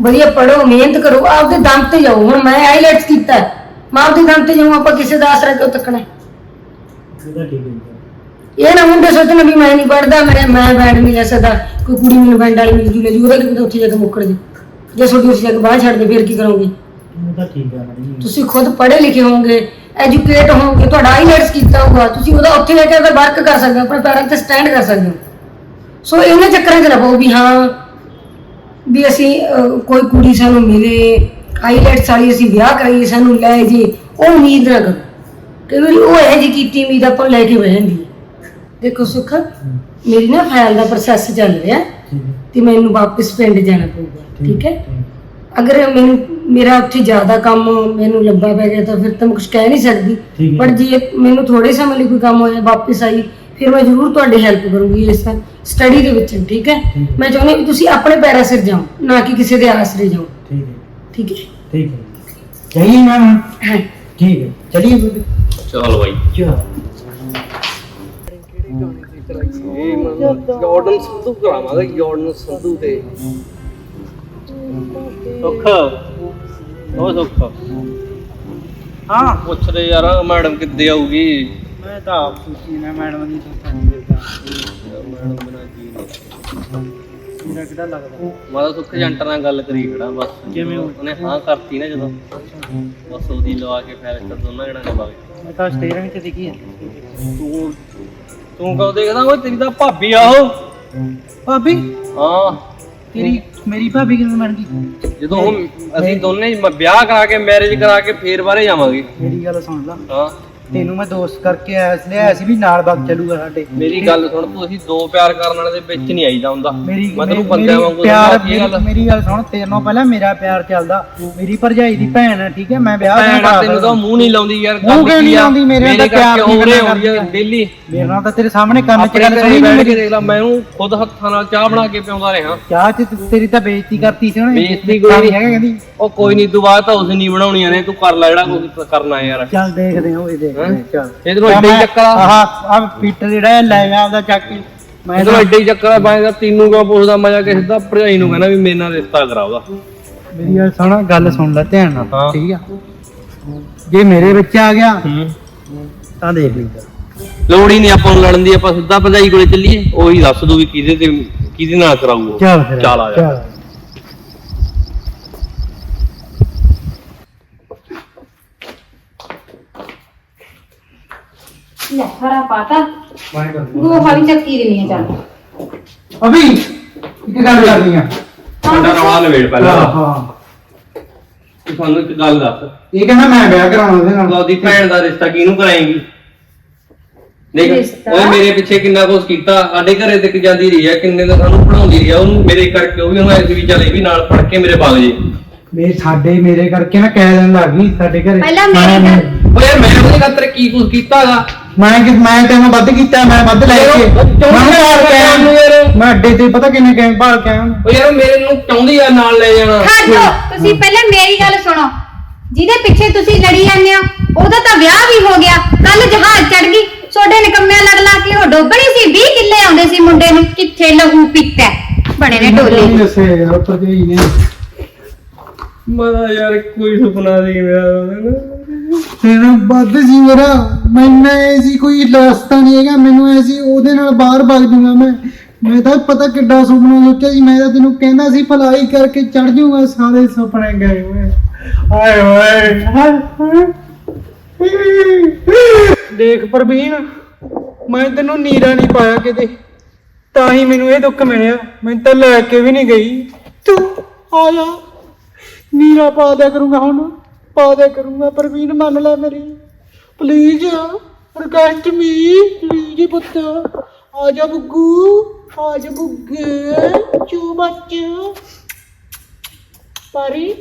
ਵਧੀਆ ਪੜੋ ਮਿਹਨਤ ਕਰੋ ਆਪਦੇ ਦਮ ਤੇ ਜਾਓ। ਹੁਣ ਮੈਂ ਆਈਲੈਟਸ ਕੀਤਾ ਮੈਂ ਆਪਦੇ ਦਮ ਤੇ ਜਾਊਂ ਆਪਾਂ ਕਿਸੇ ਦਾ ਆਸਰਾ ਕਿਉਂ ਤੱਕਣਾ ਹੈ? ਉਹਦਾ ਠੀਕ ਹੈ ਇਹ ਨਾ ਮੁੰਡੇ ਸੋਚਣ ਵੀ ਮੈਂ ਨਹੀਂ ਪੜਦਾ ਮੈਂ ਮੈਂ ਬੈਂਡ ਨਹੀਂ ਲੈ ਸਕਦਾ ਕੋਈ ਕੁੜੀ ਮੈਨੂੰ ਬੈਂਡ ਵਾਲੀ ਮਿਲ ਜੂਲੇ ਜੂਦਾ ਕਿ ਉੱਥੇ ਜਾ ਕੇ ਮੁੱਕਰ ਜੇ ਜੇ ਛੋਟੀ ਉਸ ਜਾ ਕੇ ਬਾਹਰ ਛੱਡ ਦੇ ਫਿਰ ਕੀ ਕਰੋਗੇ? ਠੀਕ ਮੈਡਮ ਤੁਸੀਂ ਖੁਦ ਪੜ੍ਹੇ ਲਿਖੇ ਹੋਵੋਗੇ ਐਜੂਕੇਟ ਹੋਵੋਗੇ ਤੁਹਾਡਾ ਆਈਲੈਟਸ ਕੀਤਾ ਹੋਊਗਾ ਤੁਸੀਂ ਉਹਦਾ ਉੱਥੇ ਜਾ ਕੇ ਅਗਰ ਵਰਕ ਕਰ ਸਕਦੇ ਹੋ ਆਪਣੇ ਪੈਰਾਂ ਤੇ ਸਟੈਂਡ ਕਰ ਸਕਦੇ ਹੋ। ਸੋ ਇਹਨਾਂ ਚੱਕਰਾਂ 'ਚ ਨਾ ਪਾਓ ਵੀ ਹਾਂ ਵੀ ਅਸੀਂ ਅਹ, ਕੋਈ ਕੁੜੀ ਸਾਨੂੰ ਮਿਲੇ ਆਈਲੈਟਸ ਵਾਲੀ ਅਸੀਂ ਵਿਆਹ ਕਰਾਈਏ ਸਾਨੂੰ ਲੈ ਜੇ ਉਹ ਉਮੀਦ ਨਾ ਕਰੋ। ਕਈ ਵਾਰੀ ਉਹ ਹੈ ਜੀ ਕੀਤੀ ਉਮੀਦ ਆਪਾਂ ਲੈ ਕੇ ਬਹਿ ਜਾਂਦੀ ਹੈ ਦੇਖੋ ਸੁਖ ਮੇਰੀ ਨਾ ਫਾਈਲ ਦਾ ਪ੍ਰੋਸੈਸ ਚੱਲ ਰਿਹਾ। ਤੇ ਮੈਨੂੰ ਵਾਪਸ ਪਿੰਡ ਜਾਣਾ ਪਊਗਾ ਠੀਕ ਹੈ? ਅਗਰ ਮੈਨੂੰ ਮੇਰਾ ਉੱਥੇ ਜ਼ਿਆਦਾ ਕੰਮ ਮੈਨੂੰ ਲੰਬਾ ਪੈ ਗਿਆ ਤਾਂ ਫਿਰ ਤਾਂ ਮੈਂ ਕੁਝ ਕਹਿ ਨਹੀਂ ਸਕਦੀ। ਪਰ ਜੇ ਮੈਨੂੰ ਥੋੜੇ ਸਮੇਂ ਲਈ ਕੋਈ ਕੰਮ ਹੋਇਆ ਵਾਪਸ ਆਈ ਫਿਰ ਮੈਂ ਜ਼ਰੂਰ ਤੁਹਾਡੀ ਹੈਲਪ ਕਰੂੰਗੀ ਇਸ ਤਰ੍ਹਾਂ ਸਟੱਡੀ ਦੇ ਵਿੱਚ ਠੀਕ ਹੈ? ਮੈਂ ਚਾਹੁੰਦੀ ਕਿ ਤੁਸੀਂ ਆਪਣੇ ਪੈਰਾਂ ਸਿਰ ਜਾਓ ਨਾ ਕਿ ਕਿਸੇ ਦੇ ਆਸਰੇ ਜਾਓ। ਠੀਕ ਹੈ। ਠੀਕ ਹੈ? ਠੀਕ ਹੈ। ਠੀਕ ਹੈ। ਚਲਿਏ ਚਲੋ ਭਾਈ ਚਲੋ। ਜਾਰਡਨ ਸੰਧੂ ਕਰਾਵਾਂਗੇ ਜਾਰਡਨ ਸੰਧੂ ਤੇ ਸੁੱਖ ਉਹ ਸੁੱਖ ਹਾਂ ਪੁੱਛਦੇ ਯਾਰ ਮੈਡਮ ਕਿੱਦੇ ਆਊਗੀ ਮੈਂ ਤਾਂ ਆਪ ਸੁਣੀ ਨਾ ਮੈਡਮ ਦੀ ਸੁੱਖਾਂ ਨਹੀਂ ਮਿਲਦਾ ਮੈਡਮ ਬਣਾ ਜੀ ਮੇਰਾ ਕਿਹੜਾ ਲੱਗਦਾ ਮਾਦਾ ਸੁੱਖ ਏਜੰਟ ਨਾਲ ਗੱਲ ਕਰੀ ਖੜਾ ਬਸ ਕਿਵੇਂ ਉਹਨੇ ਹਾਂ ਕਰਤੀ ਨਾ ਜਦੋਂ। ਬਸ ਉਹਦੀ ਲਵਾ ਕੇ ਫੈਲ ਕਰ ਦੋਨਾਂ ਜਣਾ ਨੇ ਬਾਗੇ ਮੈਂ ਤਾਂ ਸਟੇਰਿੰਗ ਤੇ ਸਿੱਖੀ ਤੂੰ ਤੂੰ ਕਹੋ ਦੇਖਦਾ ਓਏ ਤੇਰੀ ਤਾਂ ਭਾਬੀ ਆ ਉਹ। ਭਾਬੀ? ਹਾਂ। ਤੇਰੀ ਮੇਰੀ ਭਾਬੀ ਕਿਵੇਂ ਬਣ ਗਈ? ਜਦੋਂ ਅਸੀਂ ਦੋਨੇ ਵਿਆਹ ਕਰਾ ਕੇ ਮੈਰਿਜ ਕਰਾ ਕੇ ਫੇਰ ਬਾਰੇ ਜਾਵਾਂਗੇ। ਮੇਰੀ ਗੱਲ ਸੁਣ ਲਾ। ਹਾਂ। ਤੈਨੂੰ ਮੈਂ ਦੋਸਤ ਕਰਕੇ ਆਇਆ ਇਸ ਲਈ ਆਇਆ ਸੀ ਵੀ ਨਾਲ ਬਾਗ ਚੱਲੂਗਾ ਸਾਡੇ। ਮੇਰੀ ਗੱਲ ਸੁਣ ਤੂੰ ਅਸੀਂ ਦੋ ਪਿਆਰ ਕਰਨ ਵਾਲੇ ਦੇ ਵਿੱਚ ਨਹੀਂ ਆਈਦਾ ਹੁੰਦਾ। ਮੇਰੀ ਮੈਂ ਤੈਨੂੰ ਬੰਦਿਆਂ ਵਾਂਗੂ ਪਿਆਰ ਮੇਰੀ- ਗੱਲ ਸੁਣ ਤੇਰੇ ਨਾਲ ਪਹਿਲਾਂ ਮੇਰਾ ਪਿਆਰ ਚੱਲਦਾ। ਮੇਰੀ ਭਰਜਾਈ ਦੀ ਭੈਣ ਹੈ ਠੀਕ ਹੈ? ਮੈਂ ਵਿਆਹ ਤੈਨੂੰ ਤਾਂ ਮੂੰਹ ਨਹੀਂ ਲਾਉਂਦੀ ਯਾਰ ਮੂੰਹ ਕਿਉਂ ਨਹੀਂ? ਲਾਉਂਦੀ? ਮੇਰੇ ਨਾਲ ਪਿਆਰ ਹੋ ਰਹੇ। ਡੇਲੀ ਮੇਰੇ ਨਾਲ ਤਾਂ ਤੇਰੇ ਸਾਹਮਣੇ ਕੰਨ ਚ ਗੱਲ ਸੁਣੀ ਮੇਰੀ ਕੇ ਦੇਖ ਲੈ ਮੈਂ ਉਹਨੂੰ ਖੁਦ ਹੱਥਾਂ ਨਾਲ ਚਾਹ ਬਣਾ ਕੇ ਪਿਆਉਂਦਾ ਰਿਹਾ। ਚਾਹ ਚ ਤੇਰੀ ਤਾਂ ਬੇਇੱਜ਼ਤੀ ਕਰਤੀ ਸੀ ਉਹਨੇ ਬੇਇੱਜ਼ਤੀ ਕੋਈ ਨਹੀਂ ਹੈਗਾ ਕਹਿੰਦੀ। ਉਹ ਕੋਈ ਨਹੀਂ ਦੁਬਾਰਾ ਤਾਂ ਉਸ ਨਹੀਂ ਬਣਾਉਣੀਆਂ ਨੇ ਤੂੰ ਕਰ ਲੈ ਜਿਹੜਾ ਕੁਝ ਕਰਨਾ ਯਾਰ। ਚੱਲ ਦੇਖਦੇ ਹਾਂ ਉਹ ਦੇਖਦੇ ਤੈਨੂੰ ਐਡਾ ਹੀ ਚੱਕਰ ਆ। ਆਹ ਆਹ ਪੀਟਰ ਜਿਹੜਾ ਹੈ ਲੈ ਜਾ ਆਪਦਾ ਚੱਕ ਕੇ। ਮੈਂ ਇਹ ਤੈਨੂੰ ਐਡਾ ਹੀ ਚੱਕਰ ਆ ਬਾਈ ਦਾ ਤੈਨੂੰ ਕਿਉਂ ਪੁੱਛਦਾ ਮੈਂ ਜਾ ਕੇ ਸਿੱਧਾ ਭਰਜਾਈ ਨੂੰ ਕਹਿੰਦਾ ਵੀ ਮੇਰੇ ਨਾਲ ਰਿਸ਼ਤਾ ਕਰਾ ਉਹਦਾ। ਮੇਰੀ ਗੱਲ ਸੁਣ ਗੱਲ ਸੁਣ ਲੈ ਧਿਆਨ ਨਾਲ ਹਾਂ। ਠੀਕ ਆ? ਜੇ ਮੇਰੇ ਬੱਚਾ ਆ ਗਿਆ ਹੂੰ। ਤਾਂ ਦੇਖ ਲਈਦਾ ਲੋੜ ਹੀ ਨਹੀਂ ਆਪਾਂ ਨੂੰ ਲੜਨ ਦੀ ਆਪਾਂ ਸਿੱਧਾ ਭਜਾਈ ਕੋਲੇ ਚੱਲੀਏ ਉਹੀ ਦੱਸ ਦੂ ਵੀ ਕਿਹਦੇ ਤੇ ਕਿਹਦੇ ਨਾਲ ਕਰਾਊ ਉਹ। ਚੱਲ ਫਿਰ ਚੱਲ ਆ ਜਾ। ਚੱਲ। ਲੈ ਹਰਾ ਪਾਤਾ। ਮੈਂ ਕਰ ਦੂੰਗਾ। ਗੋਹਾ ਵੀ ਚੱਕੀ ਦੇਣੀ ਆ ਚੱਲ। ਅਭੀ ਇੱਕ ਗੱਲ ਕਰਨੀ ਆ। ਰੌਲਾ ਨਵੇੜ ਹਾਂ ਪਹਿਲਾਂ। ਹਾਂ ਤੂੰ ਸਾਨੂੰ ਇੱਕ ਗੱਲ ਦੱਸ। ਇਹ ਕਹਿੰਦਾ ਮੈਂ ਵਿਆਹ ਕਰਾਉਣਾ ਉਹਦੇ ਨਾਲ। ਉਹਦੀ ਭੈਣ ਦਾ ਰਿਸ਼ਤਾ ਕਿਹਨੂੰ ਕਰਾਏਂਗੀ? ਦੇਖ ਰਿਸ਼ਤਾ? ਓਏ ਮੇਰੇ ਪਿੱਛੇ ਕਿੰਨਾ ਕੁਛ ਕੀਤਾ। ਸਾਡੇ ਘਰੇ ਤੱਕ ਜਾਂਦੀ ਰਹੀ ਹੈ ਕਿੰਨੇ ਦਾ ਸਾਨੂੰ ਪੜਾਉਂਦੀ ਰਹੀ ਹੈ ਉਹਨੂੰ ਮੇਰੇ ਕਰਕੇ ਉਹ ਵੀ ਉਹਨੂੰ ਐਸੀ ਵੀ ਚੱਲੇ ਵੀ ਨਾਲ ਪੜ ਕੇ ਮੇਰੇ ਬਾਗ ਜੇ। ਮੇਰੇ ਸਾਡੇ ਮੇਰੇ ਕਰਕੇ ਨਾ ਕਹਿ ਦੇਣ ਲੱਗ ਗਈ ਸਾਡੇ ਘਰੇ ਪਹਿਲਾਂ ਮੇਰੇ ਮੈਂ- ਘਰ- ਓਏ ਮੈਂ ਉਹਦੇ ਖਾਤਰ ਕੀ ਕੁਛ ਕੀਤਾਗਾ? ਮੈਂ ਕਿ ਮੈਂ ਤੈਨੂੰ ਵੱਧ ਕੀਤਾ ਮੈਂ ਵੱਧ ਲੈ ਕੇ? ਕਿਉਂ ਮੈਂ ਨਹੀਂ ਭਾਲ ਕੇ ਆਇਆ ਤੈਨੂੰ ਯਾਰ? ਮੈਂ ਅੱਡੇ ਤੇ ਪਤਾ ਕਿੰਨੇ ਕੈਂ ਭਾਲ ਕੇ ਆਇਆ ਓ ਯਾਰ ਮੇਰੇ ਨੂੰ ਚਾਹੁੰਦੀ ਆ ਨਾਲ ਲੈ ਜਾਣਾ। ਜਾਓ ਤੁਸੀਂ ਪਹਿਲਾਂ ਮੇਰੀ ਗੱਲ ਸੁਣੋ। ਜਿਹਦੇ ਪਿੱਛੇ ਤੁਸੀਂ ਲੜੀ ਜਾਂਦੇ ਹੋ ਉਹਦਾ ਤਾਂ ਵਿਆਹ ਵੀ ਹੋ ਗਿਆ। ਕੱਲ ਜਹਾਜ਼ ਚੜ ਗਈ। ਛੋਡੇ ਨਿਕੰਮਿਆਂ ਲੜ ਲਾ ਕੇ ਉਹ ਡੋਬਣੀ ਸੀ 20 ਕਿੱਲੇ ਆਉਂਦੇ ਸੀ ਮੁੰਡੇ ਨੂੰ। ਕਿੱਥੇ ਲਹੂ ਪੀਤਾ? ਬਣੇ ਨੇ ਢੋਲੇ ਨਹੀਂ ਦੱਸਿਆ ਯਾਰ ਭਰਜਾਈ ਨੇ ਮਦਾ ਯਾਰ ਕੋਈ ਸੁਪਨਾ ਨਹੀਂ ਮੇਰਾ ਤੈਨੂੰ ਵੱਧ ਸੀ ਮੇਰਾ। ਮੈਨੂੰ ਐਸੀ ਕੋਈ ਰਸਤਾ ਨਹੀਂ ਹੈਗਾ, ਮੈਨੂੰ ਐਸੀ ਉਹਦੇ ਨਾਲ ਬਾਹਰ ਭੱਜ ਜੂਗਾ ਮੈਂ। ਮੈਂ ਤਾਂ ਪਤਾ ਕਿੱਡਾ ਸੁਪਨਾ ਸੋਚਿਆ ਸੀ, ਮੈਂ ਤਾਂ ਤੈਨੂੰ ਕਹਿੰਦਾ ਸੀ ਭਲਾਈ ਕਰਕੇ ਚੜ ਜੂਗਾ ਸਾਰੇ ਸੁਪਨੇ ਗਏ ਹੋਏ। ਹਾਏ ਹੋਏ ਹਾਏ। ਦੇਖ ਪ੍ਰਵੀਨ, ਮੈਂ ਤੈਨੂੰ ਨੀਰਾ ਨਹੀਂ ਪਾਇਆ ਕਿਤੇ। ਤਾਂ ਹੀ ਮੈਨੂੰ ਇਹ ਦੁੱਖ ਮਿਲਿਆ, ਮੈਂ ਤਾਂ ਲੈ ਕੇ ਵੀ ਨਹੀਂ ਗਈ। ਤੂੰ ਆ ਜਾ ਨੀਰਾ ਪਾ ਦਿਆ ਕਰੂੰਗਾ ਹੁਣ। ਪਾ ਦਿਆ ਕਰੂੰਗਾ, ਪ੍ਰਵੀਨ ਮੰਨ ਲੈ ਮੇਰੀ। ਪਲੀਜ਼ ਰਿਕਵੈਸਟ ਮੀ ਪਲੀਜ਼ ਪੁੱਤ। ਆ ਜਾ ਬੁੱਗੂ, ਆ ਜਾ ਬੁੱਗੇ ਚੂ ਬੱਚ ਪਾਰੀ।